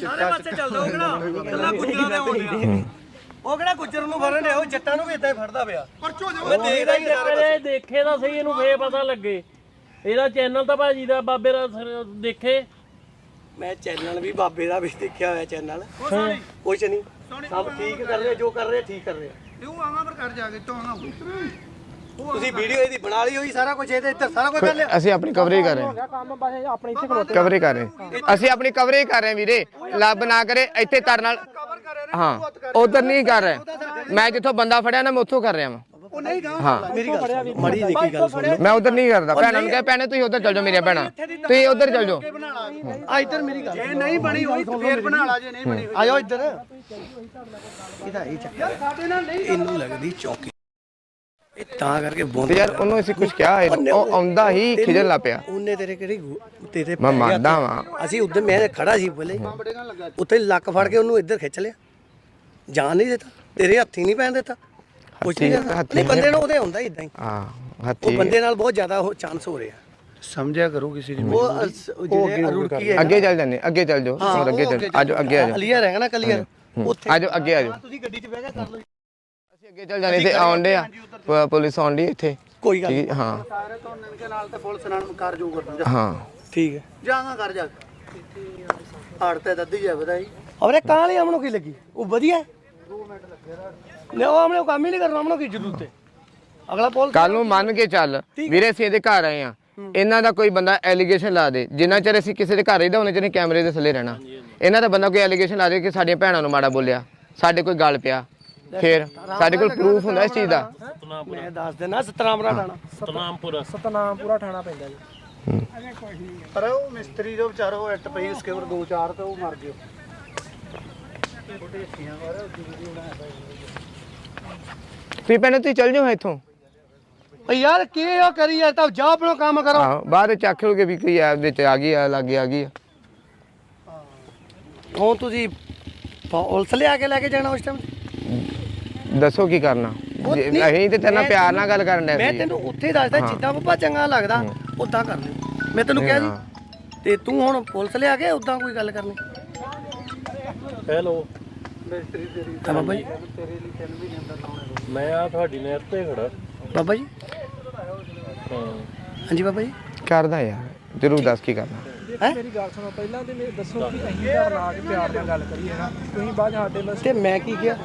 ਸਾਰੇ ਪਾਸੇ ਚੱਲਦਾ ਉਹ ਕਿਹੜਾ? ਕੱਲਾ ਗੁੱਜਰਾਂ ਦੇ ਹੋਣੀ ਉਹ ਕਿਹੜਾ ਗੁੱਜਰ ਨੂੰ ਫੜਨ ਡਿਆ? ਉਹ ਜੱਟਾਂ ਨੂੰ ਵੀ ਇਦਾਂ ਹੀ ਫੜਦਾ ਪਿਆ। ਪਰਚੋ ਜੋ ਮੈਂ ਦੇਖਦਾ ਹੀ ਦੇਖੇ ਤਾਂ ਸਹੀ ਇਹਨੂੰ ਫੇਰ ਪਤਾ ਲੱਗੇ। ਇਹਦਾ ਚੈਨਲ ਤਾਂ ਭਾਜੀ ਦਾ ਬਾਬੇ ਦਾ ਸਿਰ- ਦੇਖੇ? ਮੈਂ ਚੈਨਲ ਵੀ ਬਾਬੇ ਦਾ ਵੀ ਦੇਖਿਆ ਹੋਇਆ ਚੈਨਲ ਕੁਛ ਨਹੀਂ। ਸਭ ਠੀਕ ਕਰ ਰਹੇ ਜੋ ਕਰ ਰਹੇ ਠੀਕ ਕਰ ਰਹੇ। ਤੂੰ ਆਵਾਂ ਪਰ ਕਰ ਜਾ ਕੇ ਤੂੰ ਆਵਾਂ ਤੁਸੀਂ ਵੀਡੀਓ ਇਹਦੀ ਬਣਾ ਲਈ ਹੋਈ ਸਾਰਾ ਕੁਝ ਇਹਦੇ ਇੱਧਰ ਸਾਰਾ ਕੁਝ ਕਰ ਲਿਆ। ਅਸੀਂ ਆਪਣੀ ਕਵਰੇਜ ਕਰ ਰਹੇ ਹਾਂ। ਕੰਮ ਬਸ ਆਪਣੇ ਇੱਥੇ ਖਲੋਤੇ। ਕਵਰੇਜ ਕਰ ਰਹੇ ਹਾਂ। ਅਸੀਂ ਆਪਣੀ ਕਵਰੇਜ ਕਰ ਰਹੇ ਹਾਂ ਵੀਰੇ। ਲੱਭ ਨਾ ਕਰੇ ਇੱਥੇ ਤਰ ਨਾਲ ਹਾਂ। ਉਧਰ ਨਹੀਂ ਕਰ ਰਹੇ। ਮੈਂ ਜਿੱਥੋਂ ਬੰਦਾ ਫੜਿਆ ਨਾ ਮੈਂ ਉੱਥੋਂ ਕਰ ਰਿਹਾ ਵਾਂ। ਉਹ ਨਹੀਂ ਗਾ। ਹਾਂ। ਮੇਰੀ ਗੱਲ ਸੁਣ, ਮੜੀ ਦੇਖੀ ਗੱਲ ਸੁਣ। ਮੈਂ ਉਧਰ ਨਹੀਂ ਕਰਦਾ। ਭੈਣਾਂ ਨੂੰ ਕਹੇ ਭੈਣੇ ਤੁਸੀਂ ਉਧਰ ਚੱਲ ਜਾਓ ਮੇਰੀਆਂ ਭੈਣਾਂ। ਤੁਸੀਂ ਉਧਰ ਚੱਲ ਜਾਓ। ਆ ਇੱਧਰ ਮੇਰੀ ਗੱਲ ਜੇ ਨਹੀਂ ਬਣੀ ਹੋਈ ਤੇ ਫੇਰ ਬਣਾ ਲਾ ਜੇ ਨਹੀਂ ਬਣੀ ਹੋਈ ਆਇਓ ਇੱਧਰ। ਇਹਦਾ ਇਹ ਚੱਕਰ ਸਾਡੇ ਨਾਲ ਨਹੀਂ ਇਹਨੂੰ ਲੱਗਦੀ ਚੌਕੀ। ਇਹ ਤਾਂ ਕਰਕੇ ਬੁੰਦ ਯਾਰ ਉਹਨੂੰ ਅਸੀਂ ਕੁਝ ਕਿਹਾ ਉਹ ਆਉਂਦਾ ਹੀ ਖਿਜਣ ਲੱਗ ਪਿਆ। ਉਹਨੇ ਤੇਰੇ ਕਿਹੜੀ ਤੇਰੇ ਮੈਂ ਮੰਨਦਾ। ਵਾਂ। ਅਸੀਂ ਉਧਰ ਮੈਂ ਖੜਾ ਸੀ ਬੋਲੇ ਉੱਥੇ ਲੱਕ ਫੜ ਕੇ ਉਹਨੂੰ ਇੱਧਰ ਖਿੱਚ ਲਿਆ। ਜਾਣ ਨਹੀਂ ਦਿੱਤਾ। ਤੇਰੇ ਹੱਥੀ ਨਹੀਂ ਪੈਣ ਦਿੱਤਾ। ਕੁਛ ਨਹੀਂ ਹੱਥੀਂ- ਕਰਦਾ। ਹੱਥੀਂ ਨਹੀਂ ਬੰਦੇ ਨੂੰ ਉਹਦੇ ਹੁੰਦਾ ਇਦਾਂ ਹੀ। ਹਾਂ ਉਹ ਹੱਥੀ ਬੰਦੇ ਨਾਲ ਬਹੁਤ ਜ਼ਿਆਦਾ ਉਹ ਚਾਂਸ ਹੋ ਰਿਹਾ। ਸਮਝਿਆ ਕਰੋ ਕਿਸੇ ਦੀ ਉਹ ਅਸ- ਉਹ ਜਿਹੜੇ ਰੁੜਕੀ ਹੈ ਅੱਗੇ ਚੱਲ ਜਾਂਦੇ ਅੱਗੇ ਚੱਲ ਜਾਓ। ਹੋਰ ਅੱਗੇ ਚੱਲ ਆਜੋ ਅੱਗੇ ਆਜੋ ਅਲੀਆ ਰਹਿਣਾ ਕਲੀਅਰ। ਉੱਥੇ ਆਜੋ ਅੱਗੇ ਆਜੋ ਤੁਸੀਂ ਗੱਡੀ 'ਚ ਬਹਿ ਕੇ ਕਰ ਲਓ। ਅਸੀਂ ਅੱਗੇ ਚੱਲ ਜਾਣੇ ਤੇ ਆਉਂਦੇ ਆ। ਪ- ਪੁਲਿਸ ਆਉਂਦੀ ਇੱਥੇ। ਕੋਈ ਗੱਲ ਠੀਕ ਹਾਂ ਸਾਰੇ ਤੋਂ ਨਿੰਕੇ ਨਾਲ ਤੇ ਪੁਲਿਸ ਨਾਲ ਕਰ ਜੋ ਕਰ ਹਾਂ। ਠੀਕ ਹੈ। ਜਾਗਾ ਕਰ ਜਾ ਹੜ ਤੇ ਦੱਦੀ ਜਾ ਵਧਾਈ। ਅਰੇ ਕਾਲੀ ਆਮਣੋ ਕੀ ਲੱਗੀ? ਉਹ ਵਧੀਆ। 2 ਮਿੰਟ ਲੱਗੇ ਨੇ ਉਹ ਆਮਣੋ ਕੰਮ ਹੀ ਨਹੀਂ ਕਰਨਾ ਆਮਣੋ ਕੀ ਜ਼ਰੂਰਤ ਹੈ? ਅਗਲਾ ਪੁਲਿਸ ਕੱਲ ਨੂੰ ਮੰਨ ਕੇ ਚੱਲ ਵੀਰੇ ਅਸੀਂ ਇਹਦੇ ਘਰ ਆਏ ਆ ਇਹਨਾਂ ਦਾ ਕੋਈ ਬੰਦਾ ਐਲੀਗੇਸ਼ਨ ਲਾ ਦੇ। ਜਿੰਨਾ ਚਿਰ ਅਸੀਂ ਕਿਸੇ ਦੇ ਘਰ ਰਹਿਦਾ ਉਹਨੇ ਚਿਰ ਕੈਮਰੇ ਦੇ ਥੱਲੇ ਰਹਿਣਾ। ਇਹਨਾਂ ਦਾ ਬੰਦਾ ਕੋਈ ਐਲੀਗੇਸ਼ਨ ਲਾ ਦੇ ਕਿ ਸਾਡੀਆਂ ਭੈਣਾਂ ਨੂੰ ਮਾੜਾ ਬੋਲਿਆ ਸਾਡੇ ਕੋਈ ਗੱਲ ਪਿਆ। ਫਿਰ ਸਾਡੇ ਕੋਲ ਪ੍ਰੂਫ ਹੁੰਦਾ ਇਸ ਚੀਜ਼ ਦਾ? ਮੈਂ ਦੱਸ ਦੇਣਾ ਸਤਰਾਮਰਾ ਟਾਣਾ ਸਤਨਾਮਪੁਰਾ। ਸਤਨਾਮ ਪੂਰਾ ਠਾਣਾ ਪੈਂਦਾ ਜੀ। ਪਰ ਉਹ ਮਿਸਤਰੀ ਜੋ ਵਿਚਾਰਾ ਉਹ ਇੱਟ ਪਈ ਉਸਕੇ ਉੱਪਰ ਦੋ ਚਾਰ ਤੇ ਉਹ ਮਰ ਗਿਆ। ਤੁਸੀਂ ਭੈਣੇ ਤੁਸੀਂ ਚੱਲ ਜਾਓ ਇੱਥੋਂ। ਓ ਯਾਰ ਕੀ ਉਹ ਕਰੀ ਹੈ ਤਾਂ ਜਾ ਆਪਣਾ ਕੰਮ ਕਰੋ। ਆਹੋ ਬਾਅਦ ਚ ਆਖੋਗੇ ਵੀ ਕੋਈ ਐਪ ਵਿੱਚ ਆ ਗਈ ਆ ਲੱਗੇ ਆ ਗਈ ਆ। ਹੁਣ ਤੁਸੀਂ ਪੁਲਿਸ ਲਿਆ ਕੇ ਲੈ ਕੇ ਜਾਣਾ ਉਸ ਟਾਈਮ ਦੱਸੋ ਕੀ ਕਰਨਾ। ਉਹ ਜੇ- ਨਹੀਂ, ਅਸੀਂ ਤੇ ਮੈਂ ਪਿਆਰ ਨਾਲ ਗੱਲ ਕਰਨ ਮੈਂ ਤੈਨੂੰ ਉੱਥੇ ਦੱਸਦਾ ਜਿੱਦਾਂ ਬੱਬਾ ਚੰਗਾ ਲੱਗਦਾ ਉਦਾਂ ਕਰ ਲਿਓ। ਮੈਂ ਤੈਨੂੰ ਕਿਹਾ। ਸੀ ਤੇ ਤੂੰ ਹੁਣ ਪੁਲਿਸ ਲਿਆ ਕੇ ਉਦਾਂ ਕੋਈ ਗੱਲ ਕਰਨੀ? ਹੈਲੋ। ਹਾਂ ਬਾਬਾ ਜੀ। ਮੈਂ ਆ ਤੁਹਾਡੀ ਨਹਿਰ ਤੇ ਖੜਾ। ਬਾਬਾ ਜੀ। ਹਾਂ। ਹਾਂਜੀ ਬਾਬਾ ਜੀ। ਕਰਦਾ ਯਾਰ ਜ਼ਰੂਰ ਦੱਸ ਕੀ ਕਰਨਾ। ਦੇਖੋ ਮੇਰੀ ਗੱਲ ਸੁਣੋ ਪਹਿਲਾਂ ਤੇ ਮੈਨੂੰ ਦੱਸੋ ਕਿ ਅਸੀਂ ਘਰ ਲਾ ਕੇ ਪਿਆਰ ਨਾਲ ਗੱਲ ਕਰੀਏ ਨਾ। ਤੁਸੀਂ ਬਾਅਦ 'ਚ ਸਾਡੇ ਬਸ ਤੇ ਮੈਂ ਕੀ ਕਿਹਾ?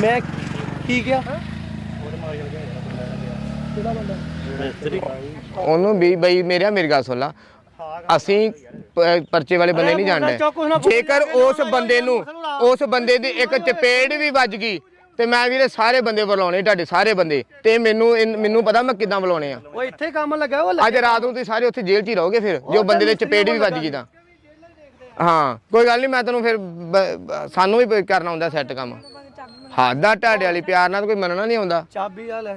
ਮੈਂ ਕੀ ਕਿਹਾ? ਕਿਹੜਾ ਬੰਦਾ? ਮਿਸਤਰੀ। ਉਹਨੂੰ ਵੀ ਬਈ ਮੇਰਿਆ ਮੇਰੀ ਗੱਲ ਸੁਣ ਲਾ। ਅਸੀਂ ਪ- ਪਰਚੇ ਵਾਲੇ ਬੰਦੇ ਨਹੀਂ ਜਾਣਦੇ। ਜੇਕਰ ਉਸ ਬੰਦੇ ਨੂੰ ਉਸ ਬੰਦੇ ਦੀ ਇੱਕ ਚਪੇੜ ਵੀ ਵੱਜ ਗਈ ਤੇ ਮੈਂ ਵੀਰੇ ਸਾਰੇ ਬੰਦੇ ਬੁਲਾਉਣੇ ਤੁਹਾਡੇ ਸਾਰੇ ਬੰਦੇ ਤੇ ਮੈਨੂੰ ਇਨ- ਮੈਨੂੰ ਪਤਾ ਮੈਂ ਕਿੱਦਾਂ ਬੁਲਾਉਣੇ ਆ। ਉਹ ਇੱਥੇ ਕੰਮ ਲੱਗਾ ਉਹ ਅੱਜ ਰਾਤ ਨੂੰ ਤੁਸੀਂ ਸਾਰੇ ਉੱਥੇ ਜੇਲ੍ਹ 'ਚ ਹੀ ਰਹੋਗੇ ਫਿਰ ਜੋ ਬੰਦੇ ਦੇ ਚਪੇੜ ਵੀ ਵੱਜ ਗਈ ਤਾਂ। ਹਾਂ ਕੋਈ ਗੱਲ ਨਹੀਂ ਮੈਂ ਤੈਨੂੰ ਫਿਰ ਬ- ਬ- ਸਾਨੂੰ ਵੀ ਕਰਨਾ ਹੁੰਦਾ ਸੈੱਟ ਕੰਮ। ਹੱਥ ਦਾ ਢਾਡੇ ਵਾਲੀ ਪਿਆਰ ਨਾਲ ਤਾਂ ਕੋਈ ਮੰਨਣਾ ਨਹੀਂ ਆਉਂਦਾ। ਚਾਬੀ ਆ ਲੈ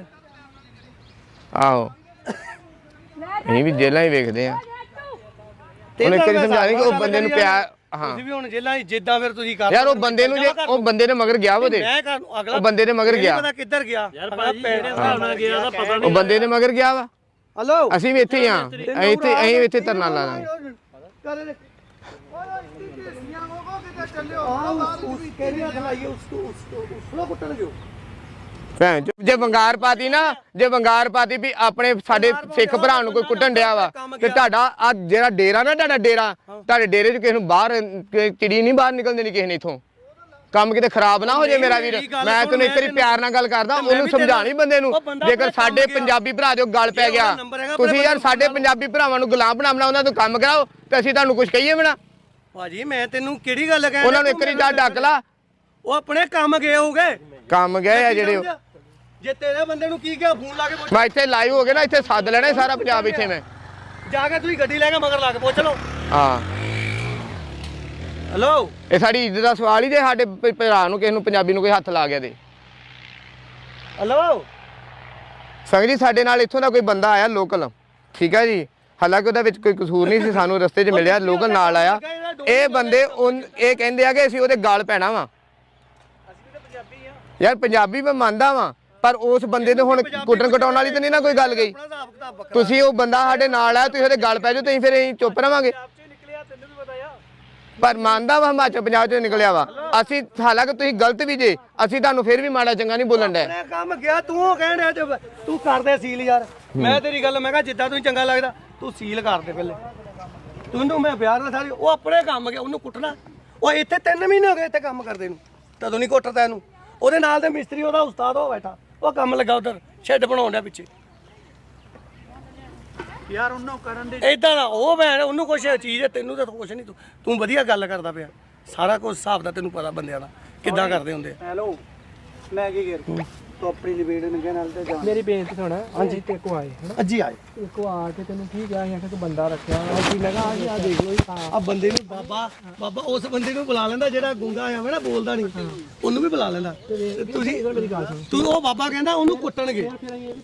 ਆਹੋ ਅਸੀਂ ਵੀ ਜੇਲਾਂ ਹੀ ਵੇਖਦੇ ਆ। ਉਹਨੇ ਇੱਕ ਵਾਰੀ ਸਮਝਾ ਕਿ ਉਹ ਬੰਦੇ ਨੂੰ ਪਿਆਰ ਤੁਸੀਂ ਵੀ ਹੁਣ ਜੇਲਾਂ ਜਿੱਦਾਂ ਫਿਰ ਤੁਸੀਂ ਕਰ ਯਾਰ ਉਹ ਬੰਦੇ ਨੂੰ ਜੇ ਉਹ ਬੰਦੇ ਨੇ ਮਗਰ ਗਿਆ ਉਹਦੇ। ਮੈਂ ਕਰ ਅਗਲਾ ਉਹ ਬੰਦੇ ਨੇ ਮਗਰ ਨਹੀਂ ਗਿਆ। ਪਤਾ ਕਿੱਧਰ ਗਿਆ। ਯਾਰ ਭਾਜੀ ਜਿਹੜੇ ਹਿਸਾਬ ਨਾਲ ਗਿਆ ਦਾ ਪਤਾ ਉਹ ਬੰਦੇ ਨੇ ਮਗਰ ਗਿਆ ਵਾ। ਹਲੋ। ਅਸੀਂ ਵੀ ਇੱਥੇ ਆ ਅਸੀਂ ਇੱਥੇ ਅਸੀਂ ਇੱਥੇ ਧਰਨਾ ਲਾ ਲਾਂਗੇ ਭੈਣ ਚੋ, ਜੇ ਵੰਗਾਰ ਪਾਤੀ ਨਾ ਜੇ ਵੰਗਾਰ ਪਾਤੀ ਵੀ ਆਪਣੇ ਸਾਡੇ ਸਿੱਖ ਭਰਾ ਨੂੰ ਕੋਈ ਕੁੱਟਣ ਡਿਆ ਵਾ ਤੇ ਤੁਹਾਡਾ ਆ ਜਿਹੜਾ ਡੇਰਾ ਨਾ ਤੁਹਾਡਾ ਡੇਰਾ ਤੁਹਾਡੇ ਡੇਰੇ 'ਚ ਕਿਸੇ ਨੂੰ ਬਾਹਰ ਕਿ ਚਿੜੀ ਨਹੀਂ ਬਾਹਰ ਨਿਕਲਣ ਦੇਣੀ ਕਿਸੇ ਨੇ ਇਥੋਂ। ਕੰਮ ਕਿਤੇ ਖਰਾਬ ਨਾ ਹੋ ਜੇ ਮੇਰਾ ਵੀਰ। ਮੈਂ ਤੈਨੂੰ ਇੱਕ ਵਾਰੀ ਪਿਆਰ ਨਾਲ ਗੱਲ ਕਰਦਾ ਉਹਨੂੰ ਸਮਝਾਣੀ ਬੰਦੇ ਨੂੰ ਜੇਕਰ ਸਾਡੇ ਪੰਜਾਬੀ ਭਰਾ ਜੋ ਗੱਲ ਪੈ ਗਿਆ। ਤੁਸੀਂ ਯਾਰ ਸਾਡੇ ਪੰਜਾਬੀ ਭਰਾਵਾਂ ਨੂੰ ਗੁਲਾਮ ਬਣਾਉਣਾ ਉਹਨਾਂ ਤੋਂ ਕੰਮ ਕਰਾਓ ਤੇ ਅਸੀਂ ਤੁਹਾਨੂੰ ਕੁਝ ਕਹੀਏ ਬਣਾ ਭਾਜੀ ਮੈਂ ਤੈਨੂੰ ਕਿਹੜੀ ਗੱਲ ਕਹਿ ਉਹਨਾਂ ਨੂੰ ਇੱਕ ਵਾਰੀ ਜਾ ਡੱਕ ਲਾ। ਉਹ ਆਪਣੇ ਕੰਮ ਗਏ ਹੋਗੇ ਕੰਮ ਗਏ ਆ ਜਿਹੜੇ ਉਹ। ਜੇ ਤੇਰੇ ਬੰਦੇ ਨੂੰ ਕੀ ਕਿਹਾ ਫੋਨ ਲਾ ਕੇ ਪੁੱਛ। ਮੈਂ ਇੱਥੇ ਲਾਈਵ ਹੋ ਗਿਆ ਨਾ ਇੱਥੇ ਸੱਦ ਲੈਣਾ ਇਹ ਸਾਰਾ ਪੰਜਾਬ ਇੱਥੇ ਮੈਂ। ਜਾ ਕੇ ਤੁਸੀਂ ਗੱਡੀ ਲੈ ਕੇ ਮਗਰ ਲਾ ਕੇ ਪੁੱਛ ਲਓ। ਹਾਂ। ਹਲੋ ਇਹ ਸਾਡੀ ਇੱਜ਼ਤ ਦਾ ਸਵਾਲ ਹੀ ਜੇ ਸਾਡੇ ਭ- ਭਰਾ ਨੂੰ ਕਿਸੇ ਨੂੰ ਪੰਜਾਬੀ ਨੂੰ ਕੋਈ ਹੱਥ ਲਾ ਗਿਆ ਤੇ। ਹਲੋ ਸੰਗ ਜੀ ਸਾਡੇ ਨਾਲ ਇੱਥੋਂ ਦਾ ਕੋਈ ਬੰਦਾ ਆਇਆ ਲੋਕਲ ਠੀਕ ਹੈ ਜੀ? ਹਾਲਾਂਕਿ ਉਹਦਾ ਵਿੱਚ ਕੋਈ ਕਸੂਰ ਨਹੀਂ ਸੀ ਸਾਨੂੰ ਰਸਤੇ 'ਚ ਮਿਲਿਆ ਲੋਕਲ ਨਾਲ ਆਇਆ। ਇਹ ਬੰਦੇ ਉਨ- ਇਹ ਕਹਿੰਦੇ ਆ ਕਿ ਅਸੀਂ ਉਹਦੇ ਗਾਲ ਪੈਣਾ ਵਾ। ਯਾਰ ਪੰਜਾਬੀ ਮੈਂ ਮੰਨਦਾ ਵਾਂ। ਪਰ ਉਸ ਬੰਦੇ ਨੇ ਹੁਣ ਕੁੱਟਣ ਕਟਾਉਣ ਵਾਲੀ ਤਾਂ ਨਹੀਂ ਨਾ ਕੋਈ ਗੱਲ ਗਈ। ਤੁਸੀਂ ਉਹ ਬੰਦਾ ਸਾਡੇ ਨਾਲ ਆ ਤੁਸੀਂ ਉਹਦੇ ਗਲ ਪੈ ਜਾਓ ਤੁਸੀਂ ਫਿਰ ਅਸੀਂ ਚੁੱਪ ਰਵਾਂਗੇ। ਪਰ ਮੰਨਦਾ ਵਾ ਹਿਮਾਚਲ ਪੰਜਾਬ ਚੋਂ ਨਿਕਲਿਆ ਵਾ। ਅਸੀਂ ਹਾਲਾਂਕਿ ਤੁਸੀਂ ਗਲਤ ਵੀ ਜੇ ਅਸੀਂ ਤੁਹਾਨੂੰ ਫਿਰ ਵੀ ਮਾੜਾ ਚੰਗਾ ਨਹੀਂ ਬੋਲਣ ਮੈਂ ਕੰਮ ਗਿਆ ਤੂੰ ਕਹਿਣ ਡਿਆ ਤੇ ਤੂੰ ਕਰ ਦੇ ਸੀਲ ਯਾਰ। ਮੈਂ ਤੇਰੀ ਗੱਲ ਮੈਂ ਕਿਹਾ ਜਿੱਦਾਂ ਤੈਨੂੰ ਚੰਗਾ ਲੱਗਦਾ ਤੂੰ ਸੀਲ ਕਰ ਦੇ ਪਹਿਲੇ। ਤੈਨੂੰ ਮੈਂ ਪਿਆਰ ਨਾਲ ਸਾਰੀ ਉਹ ਆਪਣੇ ਕੰਮ ਗਿਆ ਉਹਨੂੰ ਕੁੱਟਣਾ। ਉਹ ਇੱਥੇ 3 ਮਹੀਨੇ ਹੋ ਗਏ ਇੱਥੇ ਕੰਮ ਕਰਦੇ ਨੂੰ। ਤਦੋਂ ਨਹੀਂ ਕੁੱਟਦਾ ਇਹਨੂੰ। ਉਹਦੇ ਨਾਲ ਦੇ ਮਿਸਤਰੀ ਉਹਦਾ ਉਸਤਾਦ ਉਹ ਬੈਠਾ। ਉਹ ਕੰਮ ਲੱਗਾ ਉਧਰ ਸ਼ੈੱਡ ਬਣਾਉਣ ਡਿਆ ਪਿੱਛੇ। ਯਾਰ ਉਹਨੂੰ ਕਰਨ ਦੇ ਇਦਾਂ ਦਾ ਉਹ ਭੈਣ ਉਹਨੂੰ ਕੁਛ ਚੀਜ਼ ਹੈ ਤੈਨੂੰ ਤਾਂ ਕੁਛ ਨਹੀਂ ਤੂੰ ਤੂੰ ਵਧੀਆ ਗੱਲ ਕਰਦਾ ਪਿਆ। ਸਾਰਾ ਕੁਝ ਹਿਸਾਬ ਦਾ ਤੈਨੂੰ ਪਤਾ ਬੰਦਿਆਂ ਦਾ ਕਿੱਦਾਂ ਕਰਦੇ ਹੁੰਦੇ ਆ। ਹੈਲੋ ਮੈਂ ਕੀ ਕਰ ਤੂੰ ਆਪਣੀ ਨਿਬੇੜ ਨੰਗੇ ਨਾਲ ਤੇ ਜਾ ਮੇਰੀ ਬੇਨਤੀ ਸੁਣ ਹਾਂਜੀ। ਤੇ ਕੋ ਆਏ ਹਨਾ? ਅੱਜੀ ਆਏ। ਇੱਕੋ ਆ ਕੇ ਤੈਨੂੰ ਕੀ ਕਿਹਾ ਸੀ? ਆਖਿਆ ਤੂੰ ਬੰਦਾ ਰੱਖਿਆ। ਅਸੀਂ ਮੈਂ ਕਿਹਾ ਆ ਜੀ ਆ ਦੇਖ ਲਓ ਜੀ ਹਾਂ ਆ ਬੰਦੇ ਨੂੰ ਬਾਬਾ ਬਾਬਾ ਉਸ ਬੰਦੇ ਨੂੰ ਬੁਲਾ ਲੈਂਦਾ ਜਿਹੜਾ ਗੁੰਗਾ ਆ ਹੋਵੇ ਨਾ ਬੋਲਦਾ ਨਹੀਂ। ਉਹਨੂੰ ਵੀ ਬੁਲਾ ਲੈਂਦਾ। ਤੁਸੀਂ ਮੇਰੀ ਗੱਲ ਸੁਣ। ਤੂੰ ਉਹ ਬਾਬਾ ਕਹਿੰਦਾ ਉਹਨੂੰ ਕੁੱਟਣਗੇ।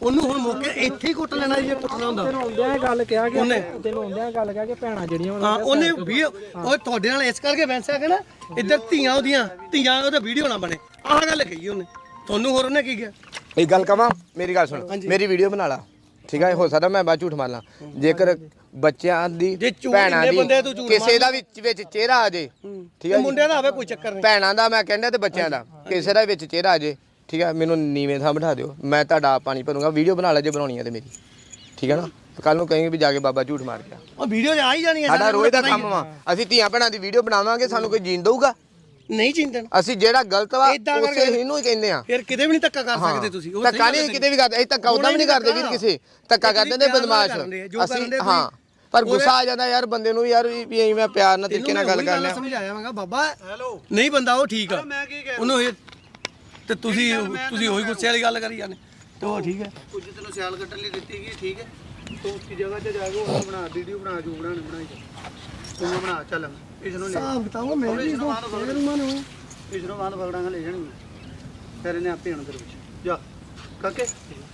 ਉਹਨੂੰ ਹੁਣ ਮੌਕੇ ਇੱਥੇ ਹੀ ਕੁੱਟ ਲੈਣਾ ਜੇ ਕੁੱਟਣਾ ਹੁੰਦਾ। ਤੈਨੂੰ ਆਉਂਦਿਆਂ ਇਹ ਗੱਲ ਕਿਹਾ ਕਿ ਤੈਨੂੰ ਆਉਂਦਿਆਂ ਇਹ ਗੱਲ ਕਿਹਾ ਕਿ ਭੈਣਾਂ ਜਿਹੜੀਆਂ ਹਾਂ ਉਹਨੇ ਵੀ ਉਹ ਤੁਹਾਡੇ ਨਾਲ ਇਸ ਕਰਕੇ ਵੈਸਾ ਕਿ ਨਾ ਇੱਧਰ ਧੀਆਂ ਉਹਦੀਆਂ ਧੀਆਂ ਉਹਦਾ ਵੀਡੀਓ ਨਾ ਬਣੇ। ਆਹ ਗੱਲ ਕਹੀ ਉਹਨੇ। ਤੁਹਾਨੂੰ ਹੋਰ ਉਹਨੇ ਕੀ ਕਿਹਾ? ਇੱਕ ਗੱਲ ਕਵਾਂ? ਮੇਰੀ ਗੱਲ ਸੁਣ। ਮੇਰੀ ਵੀਡੀਓ ਬਣਾ ਲਾ। ਠੀਕ ਹੈ ਹੋ ਸਕਦਾ ਮੈਂ ਬਾਅਦ ਝੂਠ ਮਾਰ ਲਾਂ। ਜੇਕਰ ਬੱਚਿਆਂ ਦੀ ਜੇ ਝੂਠ ਭੈਣਾਂ ਇੰਨੇ ਦੀ ਬੰਦੇ ਤੂੰ ਝੂਠ ਕਿਸੇ ਦਾ ਵਿੱਚ ਵਿੱਚ ਚਿਹਰਾ ਆ ਜੇ। ਠੀਕ ਹੈ ਜੀ? ਮੁੰਡਿਆਂ ਦਾ ਹੋਵੇ ਕੋਈ ਚੱਕਰ ਨਹੀਂ। ਭੈਣਾਂ ਦਾ ਮੈਂ ਕਹਿੰਦਾ ਤੇ ਬੱਚਿਆਂ ਦਾ। ਕਿਸੇ ਦਾ ਵਿੱਚ ਚਿਹਰਾ ਆ ਜੇ। ਠੀਕ ਹੈ ਮੈਨੂੰ ਨੀਵੇਂ ਥਾਂ ਬਿਠਾ ਦਿਓ। ਮੈਂ ਤੁਹਾਡਾ ਆਪ ਪਾਣੀ ਭਰੂੰਗਾ। ਵੀਡੀਓ ਬਣਾ ਲੈ ਜੇ ਬਣਾਉਣੀ ਹੈ ਤੇ ਮੇਰੀ। ਠੀਕ ਹੈ ਨਾ? ਕੱਲ ਨੂੰ ਕਹੇਂਗੇ ਵੀ ਜਾ ਕੇ ਬਾਬਾ ਝੂਠ ਮਾਰ ਗਿਆ। ਉਹ ਵੀਡੀਓ 'ਚ ਆ ਹੀ ਜਾਣੀ ਹੈ ਸਾਡਾ ਰੋਜ਼ ਦਾ ਕੰਮ ਵਾ। ਅਸੀਂ ਧੀਆਂ ਭੈਣਾਂ ਦੀ ਵੀਡੀਓ ਬਣਾਵਾਂਗੇ ਸਾਨੂੰ ਕੋਈ ਜੀਣ ਦਊਗਾ। ਨਹੀਂ ਚਿੰਤਨ ਅਸੀਂ ਜਿਹੜਾ ਗਲਤ ਵਾ ਏਦਾਂ ਉਸੇ ਕਰਕੇ- ਇਹਨੂੰ ਹੀ ਕਹਿੰਦੇ ਆ। ਫਿਰ ਕਿਤੇ ਵੀ ਨਹੀਂ ਧੱਕਾ ਕਰ ਸਕਦੇ ਤੁਸੀਂ ਉਹ ਧੱਕਾ ਨਹੀਂ ਕਿਤੇ ਵੀ ਕਰਦੇ ਅਸੀਂ ਧੱਕਾ ਉਦਾਂ ਵੀ ਨਹੀਂ ਕਰਦੇ ਵੀਰ ਕਿਸੇ ਧੱਕਾ ਕਰਦੇ ਨੇ ਪਿਆਰ ਨਾਲ ਬਦਮਾਸ਼। ਕਰਦੇ ਆ, ਜੋ ਅਸੀਂ ਕਰਨ ਹਾਂ ਪਰ ਗੁੱਸਾ ਆ ਜਾਂਦਾ ਯਾਰ ਬੰਦੇ ਨੂੰ ਯਾਰ ਵੀ ਵੀ ਐਂ ਮੈਂ ਪਿਆਰ ਨਾਲ ਤਰੀਕੇ ਨਾਲ ਗੱਲ ਕਰ ਲਿਆ ਸਮਝਾਇਆ ਵਾਂਗਾ ਬਾਬਾ। ਨਹੀਂ ਬੰਦਾ ਉਹ ਠੀਕ ਆ। ਉਹਨੂੰ ਇਹ ਤੇ ਤੁਸੀਂ ਤੁਸੀਂ ਉਹੀ ਗੁੱਸੇ ਵਾਲੀ ਗੱਲ ਕਰੀ ਜਾਂਦੇ। ਤੇ ਉਹ ਠੀਕ ਹੈ ਕੁਝ ਤੈਨੂੰ ਸਿਆਲ ਕੱਟਣ ਲਈ ਦਿੱਤੀ ਗਈ ਠੀਕ ਹੈ? ਤੂੰ ਉਸकी ਜਗ੍ਹਾ 'ਤੇ ਜਾ ਕੇ ਉਹ ਬਣਾ ਵੀਡੀਓ ਬਣਾ ਜੋ ਬਣਾਣੀ ਬਣਾਈ ਜਾ। ਤੂੰ ਬਣਾ ਚੱਲ। ਨੂੰ ਹਿਸਾਬ ਕਿਤਾਬ ਮੈਂ ਵੀ ਇਸ ਨੂੰ ਬਾਅਦ ਪਕੜਾਂਗੇ ਲੈ ਜਾਣਗੇ। ਫਿਰ ਇਹਨੇ ਆਪੇ ਆਉਣਾ ਤੇਰੇ ਵਿੱਚ ਜਾ। ਕਾਕੇ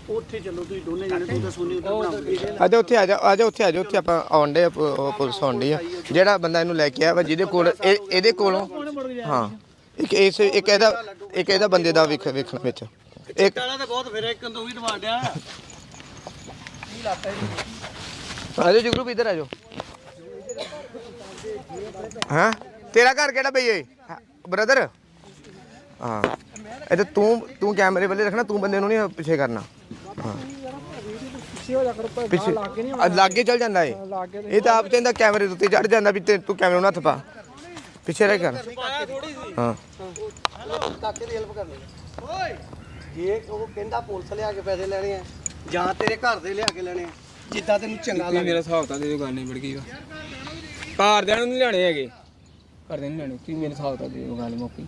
ਉੱਥੇ ਚੱਲੋ ਤੁਸੀਂ ਦੋਨੇ ਜਾਣੇ ਤੂੰ ਤਾਂ ਸੋਨੀ ਉੱਧਰ ਬਣਾਉਂਗੇ। ਆਜਾ ਉੱਥੇ ਆਜਾ ਆਜਾ ਉੱਥੇ ਆਜਾ ਉੱਥੇ ਆਪਾਂ ਆਉਂਦੇ ਆ ਪ- ਉਹ ਪੁਲਿਸ ਆਉਂਦੀ ਆ। ਜਿਹੜਾ ਬੰਦਾ ਇਹਨੂੰ ਲੈ ਕੇ ਆਇਆ ਵਾ ਜਿਹਦੇ ਕੋਲ ਇਹ ਇਹਦੇ ਕੋਲੋਂ ਹਾਂ। ਇੱਕ ਇਸ ਇੱਕ ਇਹਦਾ ਇੱਕ ਇਹਦਾ ਬੰਦੇ ਦਾ ਵੇਖ ਵੇਖਣ ਵਿੱਚ। ਇੱਕ ਕਾਲਾ ਤਾਂ ਬਹੁਤ ਫਿਰ ਇੱਕ ਤੋਂ ਵੀ ਦਵਾ ਡਿਆ ਆਜੋ ਜਗਰੂਪ ਇੱਧਰ ਆਜੋ ਹਾਂ? ਤੇਰਾ ਘਰ ਕਿਹੜਾ ਬਈ ਓਏ ਬ੍ਰਦਰ ਹਾਂ। ਇਹ ਤਾਂ ਤੂੰ ਤੂੰ ਕੈਮਰੇ ਵੱਲੇ ਰੱਖਣਾ ਤੂੰ ਬੰਦੇ ਨੂੰ ਨਹੀਂ ਪਿੱਛੇ ਕਰਨਾ। ਹਾਂ। ਪਿੱਛੇ ਲਾਗੇ ਚੱਲ ਜਾਂਦਾ ਏ ਲਾਗੇ ਇਹ ਤਾਂ ਆਪ ਕਹਿੰਦਾ ਕੈਮਰੇ ਦੇ ਉੱਤੇ ਚੜ ਜਾਂਦਾ ਵੀ ਤੇ ਕੈਮਰੇ ਨੂੰ ਹੱਥ ਪਾ। ਪਿੱਛੇ ਰਹਿ ਕਰ। ਹਾਂ। ਕਾਕੇ ਦੀ ਹੈਲਪ ਕਰਨੀ ਜੇ ਉਹ ਕਹਿੰਦਾ ਪੁਲਿਸ ਲਿਆ ਕੇ ਪੈਸੇ ਲੈਣੇ ਆ ਜਾਂ ਤੇਰੇ ਘਰ ਦੇ ਲਿਆ ਕੇ ਲੈਣੇ ਆ ਜਿੱਦਾਂ ਤੈਨੂੰ ਚੰਗਾ ਲੱਗਦਾ ਮੇਰਾ ਹਿਸਾਬ ਤਾਂ ਦੇ ਗੱਲ ਨਹੀਂ ਬੜ ਗਈ ਘਰਦਿਆਂ ਨੂੰ ਨਹੀਂ ਲੈਣੇ ਹੈਗੇ। ਘਰਦਿਆਂ ਨੂੰ ਲੈਣੇ ਤੁਸੀਂ ਮੇਰੇ ਹਿਸਾਬ ਤਾਂ ਦੇ ਗੱਲ ਮੁੱਕੀ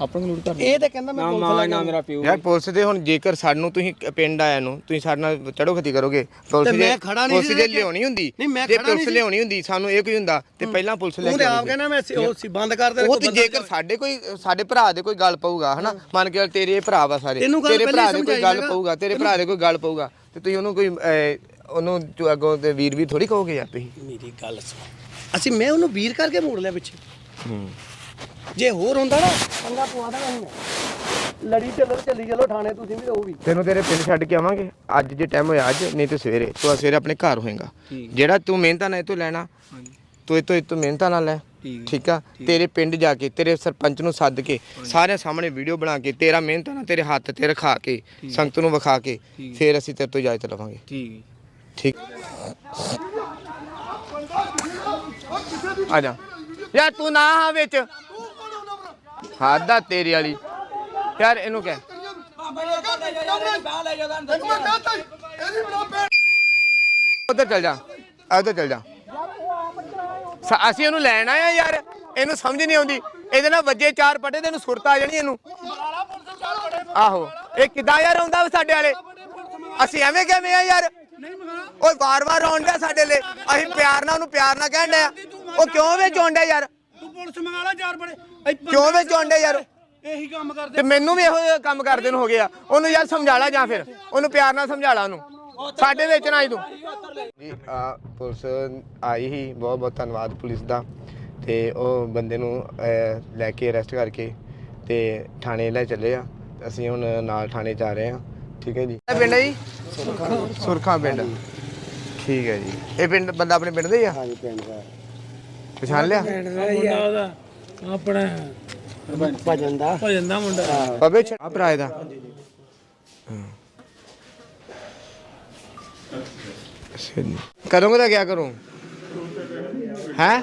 ਆਪਾਂ ਨੂੰ ਲੂਟ ਕਰ ਇਹ ਤੇ ਕਹਿੰਦਾ ਮੈਂ ਨਾ ਪੁਲਿਸ ਮਾਂ ਨਾ ਮੇਰਾ ਪਿਓ ਯਾਰ ਪੁਲਿਸ ਦੇ ਹੁਣ ਜੇਕਰ ਸਾਨੂੰ ਤੁਸੀਂ ਪਿੰਡ ਆਇਆ ਨੂੰ ਤੁਸੀਂ ਸਾਡੇ ਨਾਲ ਚੜੋ ਖਤੀ ਕਰੋਗੇ। ਪੁਲਿਸ ਤੇ ਜੇ ਮੈਂ ਖੜਾ ਨਹੀਂ ਪੁਲਿਸ ਸੀ ਕੇ। ਲਿਆਉਣੀ ਹੁੰਦੀ। ਨਹੀਂ, ਮੈਂ ਜੇ ਖੜਾ ਨਹੀਂ ਪੁਲਿਸ ਸੀ। ਲਿਆਉਣੀ ਹੁੰਦੀ ਸਾਨੂੰ ਇਹ ਕੋਈ ਹੁੰਦਾ ਤੇ ਪਹਿਲਾਂ ਪੁਲਿਸ ਲੈ ਤੂੰ ਕੇ ਆਪ ਆਉਂਦੀ। ਕਹਿੰਦਾ ਮੈਂ ਸੀ- ਉਹ ਸੀ ਬੰਦ ਕਰ ਦੇ ਉਹ ਤੇ ਜੇਕਰ ਸਾਡੇ ਕੋਈ ਸਾਡੇ ਭਰਾ ਦੇ ਕੋਈ ਗੱਲ ਪਊਗਾ ਹਨਾ? ਮੰਨ ਕੇ ਚੱਲ ਤੇਰੇ ਭਰਾ ਵਾ ਸਾਰੇ। ਤੈਨੂੰ ਗੱਲ ਤੇਰੇ ਪਹਿਲਾਂ ਭਰਾ ਦੇ ਕੋਈ ਸਮਝਾਈ ਗੱਲ। ਪਊਗਾ ਤੇਰੇ ਭਰਾ ਦੇ ਕੋਈ ਗੱਲ ਪਊਗਾ ਤੇ ਤੁਸੀਂ ਉਹਨੂੰ ਕੋਈ ਅਹ, ਉਹਨੂੰ ਜੋ ਅੱਗੋਂ ਤੇ ਵੀਰ ਵੀ ਥੋੜੀ ਕਹੋਗੇ ਯਾਰ ਤੁਸੀਂ? ਮੇਰੀ ਗੱਲ ਸੁਣ। ਅਸੀਂ ਮੈਂ ਉਹਨੂੰ ਵੀਰ ਕਰਕੇ ਮੋੜ ਲਿਆ ਪਿੱਛੇ। ਜੇ ਹੋਰ ਹੁੰਦਾ ਨਾ ਪੰਗਾ ਪਵਾ ਦੇਣਾ ਮੈਂ ਲੜੀ ਚੱਲੋ ਚੱਲੀ ਚਲੋ ਥਾਣੇ ਤੁਸੀਂ ਵੀ ਉਹ ਵੀ ਤੈਨੂੰ ਤੇਰੇ ਪਿੰਡ ਛੱਡ ਕੇ ਆਵਾਂਗੇ। ਅੱਜ ਜੇ ਟਾਈਮ ਹੋਇਆ ਅੱਜ ਨਹੀਂ ਤੇ ਸਵੇਰੇ। ਤੂੰ ਅੱਜ ਸਵੇਰੇ ਆਪਣੇ ਘਰ ਹੋਏਗਾ। ਜਿਹੜਾ ਤੂੰ ਮਿਹਨਤਾਂ ਨਾਲ ਇਹ ਤੋਂ ਲੈਣਾ ਤੂੰ ਇਹ ਤੋਂ ਇਹ ਤੋਂ ਮਿਹਨਤਾਂ ਨਾਲ ਲੈ। ਠੀਕ। ਆ? ਤੇਰੇ ਪਿੰਡ ਜਾ ਕੇ ਤੇਰੇ ਸਰਪੰਚ ਨੂੰ ਸੱਦ ਕੇ ਸਾਰਿਆਂ ਸਾਹਮਣੇ ਵੀਡੀਓ ਬਣਾ ਕੇ ਤੇਰਾ ਮਿਹਨਤਾਂ ਨਾਲ ਤੇਰੇ ਹੱਥ ਤੇ ਰਖਾ ਕੇ ਸੰਗਤ ਨੂੰ ਵਿਖਾ ਕੇ ਫਿਰ ਅਸੀਂ ਤੇਰੇ ਤੋਂ ਇਜਾਜ਼ਤ ਲਵਾਂਗੇ। ਠੀਕ। ਹੈ ਠੀਕ। ਆ ਜਾ। ਯਾਰ ਤੂੰ ਨਾ ਹਾਂ ਵਿੱਚ। ਹਾਦਾ ਤੇਰੀ ਵਾਲੀ। ਯਾਰ ਇਹਨੂੰ ਕਹਿ। ਉਧਰ ਚੱਲ ਜਾ। ਉਧਰ ਚੱਲ ਜਾ। ਸ- ਅਸੀਂ ਉਹਨੂੰ ਲੈਣ ਆਏ ਆ ਯਾਰ। ਇਹਨੂੰ ਸਮਝ ਨਹੀਂ ਆਉਂਦੀ। ਇਹਦੇ ਨਾਲ ਵੱਜੇ ਚਾਰ ਪਟੇ ਤੇ ਇਹਨੂੰ ਸੁਰਤ ਆ ਜਾਣੀ ਇਹਨੂੰ। ਆਹੋ। ਇਹ ਕਿੱਦਾਂ ਯਾਰ ਆਉਂਦਾ ਵਾ ਸਾਡੇ ਵਾਲੇ? ਅਸੀਂ ਐਵੇਂ ਕਿਵੇਂ ਆ ਯਾਰ? ਓਏ ਵਾਰ-ਵਾਰ ਆਉਂਦਾ ਸਾਡੇ ਲਈ। ਅਸੀਂ ਪਿਆਰ ਨਾਲ ਉਹਨੂੰ ਪਿਆਰ ਨਾਲ ਕਹਿਣ ਡਿਆ ਉਹ ਕਿਉਂ ਵਿੱਚ ਆਉਂਦਾ ਯਾਰ? ਤੂੰ ਪੁਲਿਸ ਮੰਗਾ ਲਾ ਚਾਰ ਬੜੇ। ਕਿਉਂ ਵਿੱਚ ਆਉਂਦਾ ਯਾਰ? ਇਹੀ ਕੰਮ ਕਰਦੇ ਤੇ ਮੈਨੂੰ ਵੀ ਇਹੋ ਜਿਹੇ ਕੰਮ ਕਰਦੇ ਨੂੰ ਹੋ ਗਿਆ। ਉਹਨੂੰ ਯਾਰ ਸਮਝਾ ਲਾ ਜਾਂ ਫਿਰ। ਉਹਨੂੰ ਪਿਆਰ ਨਾਲ ਸਮਝਾ ਲਾ ਉਹਨੂੰ। ਸਾਡੇ ਵਿੱਚ ਨਾ ਆਈ ਤੂੰ। ਜੀ ਆ ਪੁਲਿਸ ਆਈ ਹੀ ਬਹੁਤ ਬਹੁਤ ਧੰਨਵਾਦ ਪੁਲਿਸ ਦਾ। ਤੇ ਉਹ ਬੰਦੇ ਨੂੰ ਅਹ, ਲੈ ਕੇ ਅਰੈਸਟ ਕਰਕੇ ਤੇ ਥਾਣੇ ਲੈ ਚੱਲੇ ਆ। ਅਸੀਂ ਹੁਣ ਨਾਲ ਥਾਣੇ ਚ ਆ ਰਹੇ ਆ। ਠੀਕ ਹੈ ਜੀ। ਇਹ ਪਿੰਡ ਹੈ ਜੀ? ਸੁਰਖਾ ਪਿੰਡ। ਠੀਕ ਹੈ ਜੀ। ਇਹ ਪਿੰਡ ਬੰਦਾ ਆਪਣੇ ਪਿੰਡ ਦਾ ਹੀ ਆ? ਹਾਂਜੀ ਪਿੰਡ ਦਾ। ਪਛਾਣ ਲਿਆ? ਆਪਣਾ ਭਜਨ ਦਾ। ਭਜਨ ਦਾ ਮੁੰਡਾ। ਬਾਬੇ ਆ ਭਰਾ ਇਹਦਾ। ਕਰੂੰਗਾ ਤਾਂ ਕਿਆ ਕਰੂੰ ਹੈ?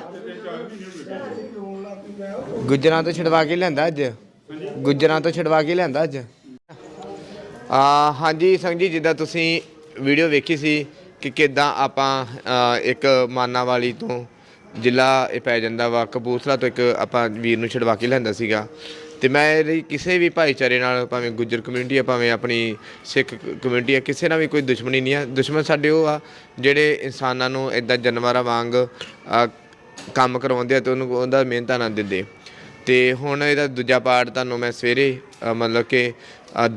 ਗੁੱਜਰਾਂ ਤੋਂ ਛਡਵਾ ਕੇ ਲਿਆਂਦਾ ਅੱਜ? ਗੁੱਜਰਾਂ ਤੋਂ ਛਡਵਾ ਕੇ ਲਿਆਂਦਾ ਅੱਜ? ਆ ਹਾਂਜੀ ਸੰਗ ਜੀ ਜਿੱਦਾਂ ਤੁਸੀਂ ਵੀਡੀਓ ਵੇਖੀ ਸੀ ਕਿ ਕਿਦਾਂ ਆਪਾਂ ਅ, ਇੱਕ ਮਾਨਾ ਵਾਲੀ ਤੋਂ ਜ਼ਿਲ੍ਹਾ ਇਹ ਪੈ ਜਾਂਦਾ ਵਾ ਕਪੂਰਥਲਾ ਤੋਂ ਇੱਕ ਆਪਾਂ ਵੀਰ ਨੂੰ ਛਡਵਾ ਕੇ ਲਿਆਂਦਾ ਸੀਗਾ। ਤੇ ਮੈਂ ਇਹਦੀ ਕਿਸੇ ਵੀ ਭਾਈਚਾਰੇ ਨਾਲ ਭਾਵੇਂ ਗੁੱਜਰ ਕਮਿਊਨਿਟੀ ਆ ਭਾਵੇਂ ਆਪਣੀ ਸਿੱਖ ਕਮਿਊਨਿਟੀ ਆ ਕਿਸੇ ਨਾਲ ਵੀ ਕੋਈ ਦੁਸ਼ਮਣੀ ਨਹੀਂ ਆ। ਦੁਸ਼ਮਣ ਸਾਡੇ ਉਹ ਆ ਜਿਹੜੇ ਇਨਸਾਨਾਂ ਨੂੰ ਇਦਾਂ ਜਾਨਵਰਾਂ ਵਾਂਗ ਅ, ਕੰਮ ਕਰਵਾਉਂਦੇ ਆ ਤੇ ਉਹਨੂੰ ਉਹਦਾ ਮਿਹਨਤਾਂ ਨਾ ਦਿੰਦੇ। ਤੇ ਹੁਣ ਇਹਦਾ ਦੂਜਾ ਪਾਰਟ ਤੁਹਾਨੂੰ ਮੈਂ ਸਵੇਰੇ ਅ, ਮਤਲਬ ਕਿ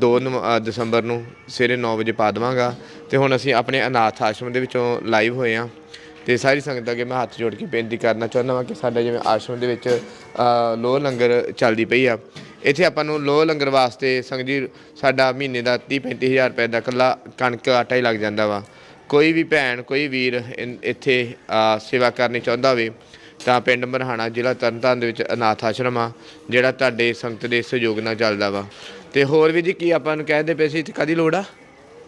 2 ਦਸੰਬਰ ਨੂੰ ਸਵੇਰੇ 9 ਵਜੇ ਪਾ ਦੇਵਾਂਗਾ। ਤੇ ਹੁਣ ਅਸੀਂ ਆਪਣੇ ਅਨਾਥ ਆਸ਼ਰਮ ਦੇ ਵਿੱਚੋਂ ਲਾਈਵ ਹੋਏ ਆ। ਤੇ ਸਾਰੀ ਸੰਗਤ ਅੱਗੇ ਮੈਂ ਹੱਥ ਜੋੜ ਕੇ ਬੇਨਤੀ ਕਰਨਾ ਚਾਹੁੰਦਾ ਹਾਂ ਕਿ ਸਾਡਾ ਜਿਵੇਂ ਆਸ਼ਰਮ ਦੇ ਵਿੱਚ ਅ, ਲੋਹ ਲੰਗਰ ਚੱਲਦੀ ਪਈ ਆ। ਇੱਥੇ ਆਪਾਂ ਨੂੰ ਲੋਹ ਲੰਗਰ ਵਾਸਤੇ ਸੰਗਤ ਜੀ ਸਾਡਾ ਮਹੀਨੇ ਦਾ 30 35000 ਰੁਪਏ ਦਾ ਇਕੱਲਾ ਕਣਕ ਆਟਾ ਹੀ ਲੱਗ ਜਾਂਦਾ ਵਾ। ਕੋਈ ਵੀ ਭੈਣ ਕੋਈ ਵੀਰ ਇਨ- ਇੱਥੇ ਸੇਵਾ ਕਰਨੀ ਚਾਹੁੰਦਾ ਹੋਵੇ ਤਾਂ ਪਿੰਡ ਮਰਹਾਣਾ ਜ਼ਿਲ੍ਹਾ ਤਰਨਤਾਰਨ ਦੇ ਵਿੱਚ ਅਨਾਥ ਆਸ਼ਰਮ ਆ ਜਿਹੜਾ ਤੁਹਾਡੇ ਸੰਗਤ ਦੇ ਸਹਿਯੋਗ ਨਾਲ ਚੱਲਦਾ ਵਾ। ਤੇ ਹੋਰ ਵੀ ਜੀ ਕੀ ਆਪਾਂ ਨੂੰ ਕਹਿੰਦੇ ਪਏ ਸੀ ਤੇ ਕਾਦੀ ਲੋੜ ਆ?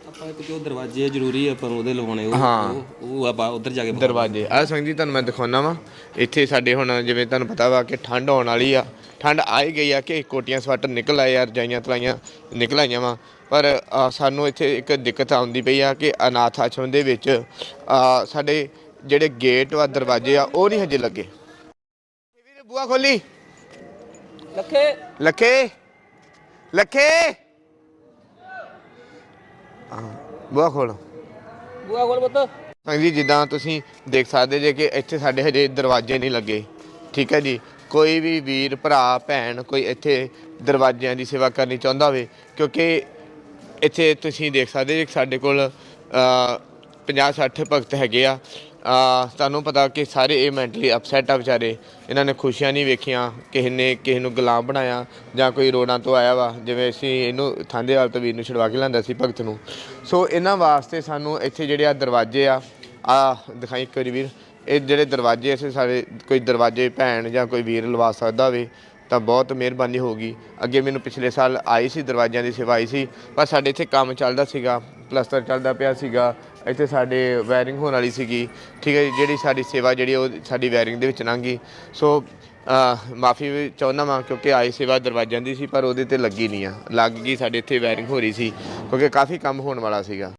ਆਪਾਂ ਇੱਕ ਜੋ ਦਰਵਾਜ਼ੇ ਜ਼ਰੂਰੀ ਆ ਆਪਾਂ ਨੂੰ ਉਹਦੇ ਲਵਾਉਣੇ ਉਹ ਹਾਂ। ਉਹ- ਉਹ ਆਪਾਂ ਉਧਰ ਜਾ ਕੇ ਦਰਵਾਜ਼ੇ। ਆ ਸੰਗਤ ਜੀ ਤੁਹਾਨੂੰ ਮੈਂ ਦਿਖਾਉਣਾ ਵਾ। ਇੱਥੇ ਸਾਡੇ ਹੁਣ ਜਿਵੇਂ ਤੁਹਾਨੂੰ ਪਤਾ ਵਾ ਕਿ ਠੰਡ ਆਉਣ ਵਾਲੀ ਆ। ਠੰਡ ਆ ਹੀ ਗਈ ਆ ਕਿ ਕੋਟੀਆਂ ਸਵੈਟਰ ਨਿਕਲ ਆਏ ਆ ਰਜਾਈਆਂ ਤਲਾਈਆਂ ਨਿਕਲ ਆਈਆਂ ਵਾ। ਪਰ ਸਾਨੂੰ ਇੱਥੇ ਇੱਕ ਦਿੱਕਤ ਆਉਂਦੀ ਪਈ ਆ ਕਿ ਅਨਾਥ ਆਸ਼ਰਮ ਦੇ ਵਿੱਚ ਸਾਡੇ ਜਿਹੜੇ ਗੇਟ ਵਾ ਦਰਵਾਜ਼ੇ ਆ ਉਹ ਨਹੀਂ ਹਜੇ ਲੱਗੇ। ਵੀਰੇ ਬੂਆ ਖੋਲੀ। ਲੱਖੇ। ਲੱਖੇ। ਲੱਖੇ। ਹਾਂ ਬੂਆ ਖੋਲ ਬੂਆ ਕੋਲ ਪੁੱਤ। ਸੰਗ ਜੀ ਜਿੱਦਾਂ ਤੁਸੀਂ ਦੇਖ ਸਕਦੇ ਜੇ ਕਿ ਇੱਥੇ ਸਾਡੇ ਹਜੇ ਦਰਵਾਜ਼ੇ ਨਹੀਂ ਲੱਗੇ। ਠੀਕ ਹੈ ਜੀ? ਕੋਈ ਵੀ ਵੀਰ ਭਰਾ ਭੈਣ ਕੋਈ ਇੱਥੇ ਦਰਵਾਜ਼ਿਆਂ ਦੀ ਸੇਵਾ ਕਰਨੀ ਚਾਹੁੰਦਾ ਹੋਵੇ ਕਿਉਂਕਿ ਇੱਥੇ ਤੁਸੀਂ ਦੇਖ ਸਕਦੇ ਜੇ ਸਾਡੇ ਕੋਲ 50 60 ਭਗਤ ਹੈਗੇ ਆ। ਤੁਹਾਨੂੰ ਪਤਾ ਕਿ ਸਾਰੇ ਇਹ ਮੈਂਟਲੀ ਅਪਸੈਟ ਆ ਵਿਚਾਰੇ। ਇਹਨਾਂ ਨੇ ਖੁਸ਼ੀਆਂ ਨਹੀਂ ਵੇਖੀਆਂ, ਕਿਸੇ ਨੇ ਕਿਸੇ ਨੂੰ ਗੁਲਾਮ ਬਣਾਇਆ ਜਾਂ ਕੋਈ ਰੋਡਾਂ ਤੋਂ ਆਇਆ ਵਾ। ਜਿਵੇਂ ਅਸੀਂ ਇਹਨੂੰ ਥਾਂਦੇਵਾਲ ਤੋਂ ਵੀਰ ਨੂੰ ਛੁਡਵਾ ਕੇ ਲਿਆਂਦਾ ਸੀ ਭਗਤ ਨੂੰ। ਸੋ ਇਹਨਾਂ ਵਾਸਤੇ ਸਾਨੂੰ ਇੱਥੇ ਜਿਹੜੇ ਆ ਦਰਵਾਜ਼ੇ ਆ ਆ ਦਿਖਾਈ ਇੱਕ ਵਾਰੀ ਵੀਰ, ਇਹ ਜਿਹੜੇ ਦਰਵਾਜ਼ੇ ਅਸੀਂ ਸਾਰੇ ਕੋਈ ਦਰਵਾਜ਼ੇ ਭੈਣ ਜਾਂ ਕੋਈ ਵੀਰ ਲਵਾ ਸਕਦਾ ਹੋਵੇ। ਤਾਂ ਬਹੁਤ ਮਿਹਰਬਾਨੀ ਹੋਗੀ ਅੱਗੇ ਮੈਨੂੰ ਪਿਛਲੇ ਸਾਲ ਆਈ ਸੀ ਦਰਵਾਜ਼ਿਆਂ ਦੀ ਸੇਵਾ ਆਈ ਸੀ ਪਰ ਸਾਡੇ ਇੱਥੇ ਕੰਮ ਚੱਲਦਾ ਸੀਗਾ ਪਲਸਤਰ ਚੱਲਦਾ ਪਿਆ ਸੀਗਾ ਇੱਥੇ ਸਾਡੇ ਵਾਇਰਿੰਗ ਹੋਣ ਵਾਲੀ ਸੀਗੀ। ਠੀਕ ਹੈ ਜੀ, ਜਿਹੜੀ ਸਾਡੀ ਸੇਵਾ ਜਿਹੜੀ ਉਹ ਸਾਡੀ ਵਾਇਰਿੰਗ ਦੇ ਵਿੱਚ ਲੰਘੀ ਸੋ ਮਾਫੀ ਚਾਹੁੰਦਾ ਵਾਂ ਕਿਉਂਕਿ ਆਈ ਸੇਵਾ ਦਰਵਾਜ਼ਿਆਂ ਦੀ ਸੀ ਪਰ ਉਹਦੇ ਤੇ ਲੱਗੀ ਨਹੀਂ ਆ। ਲੱਗ ਗਈ ਸਾਡੇ ਇੱਥੇ ਵਾਇਰਿੰਗ ਹੋ ਰਹੀ ਸੀ ਕਿਉਂਕਿ ਕਾਫੀ ਕੰਮ ਹੋਣ ਵਾਲਾ ਸੀਗਾ।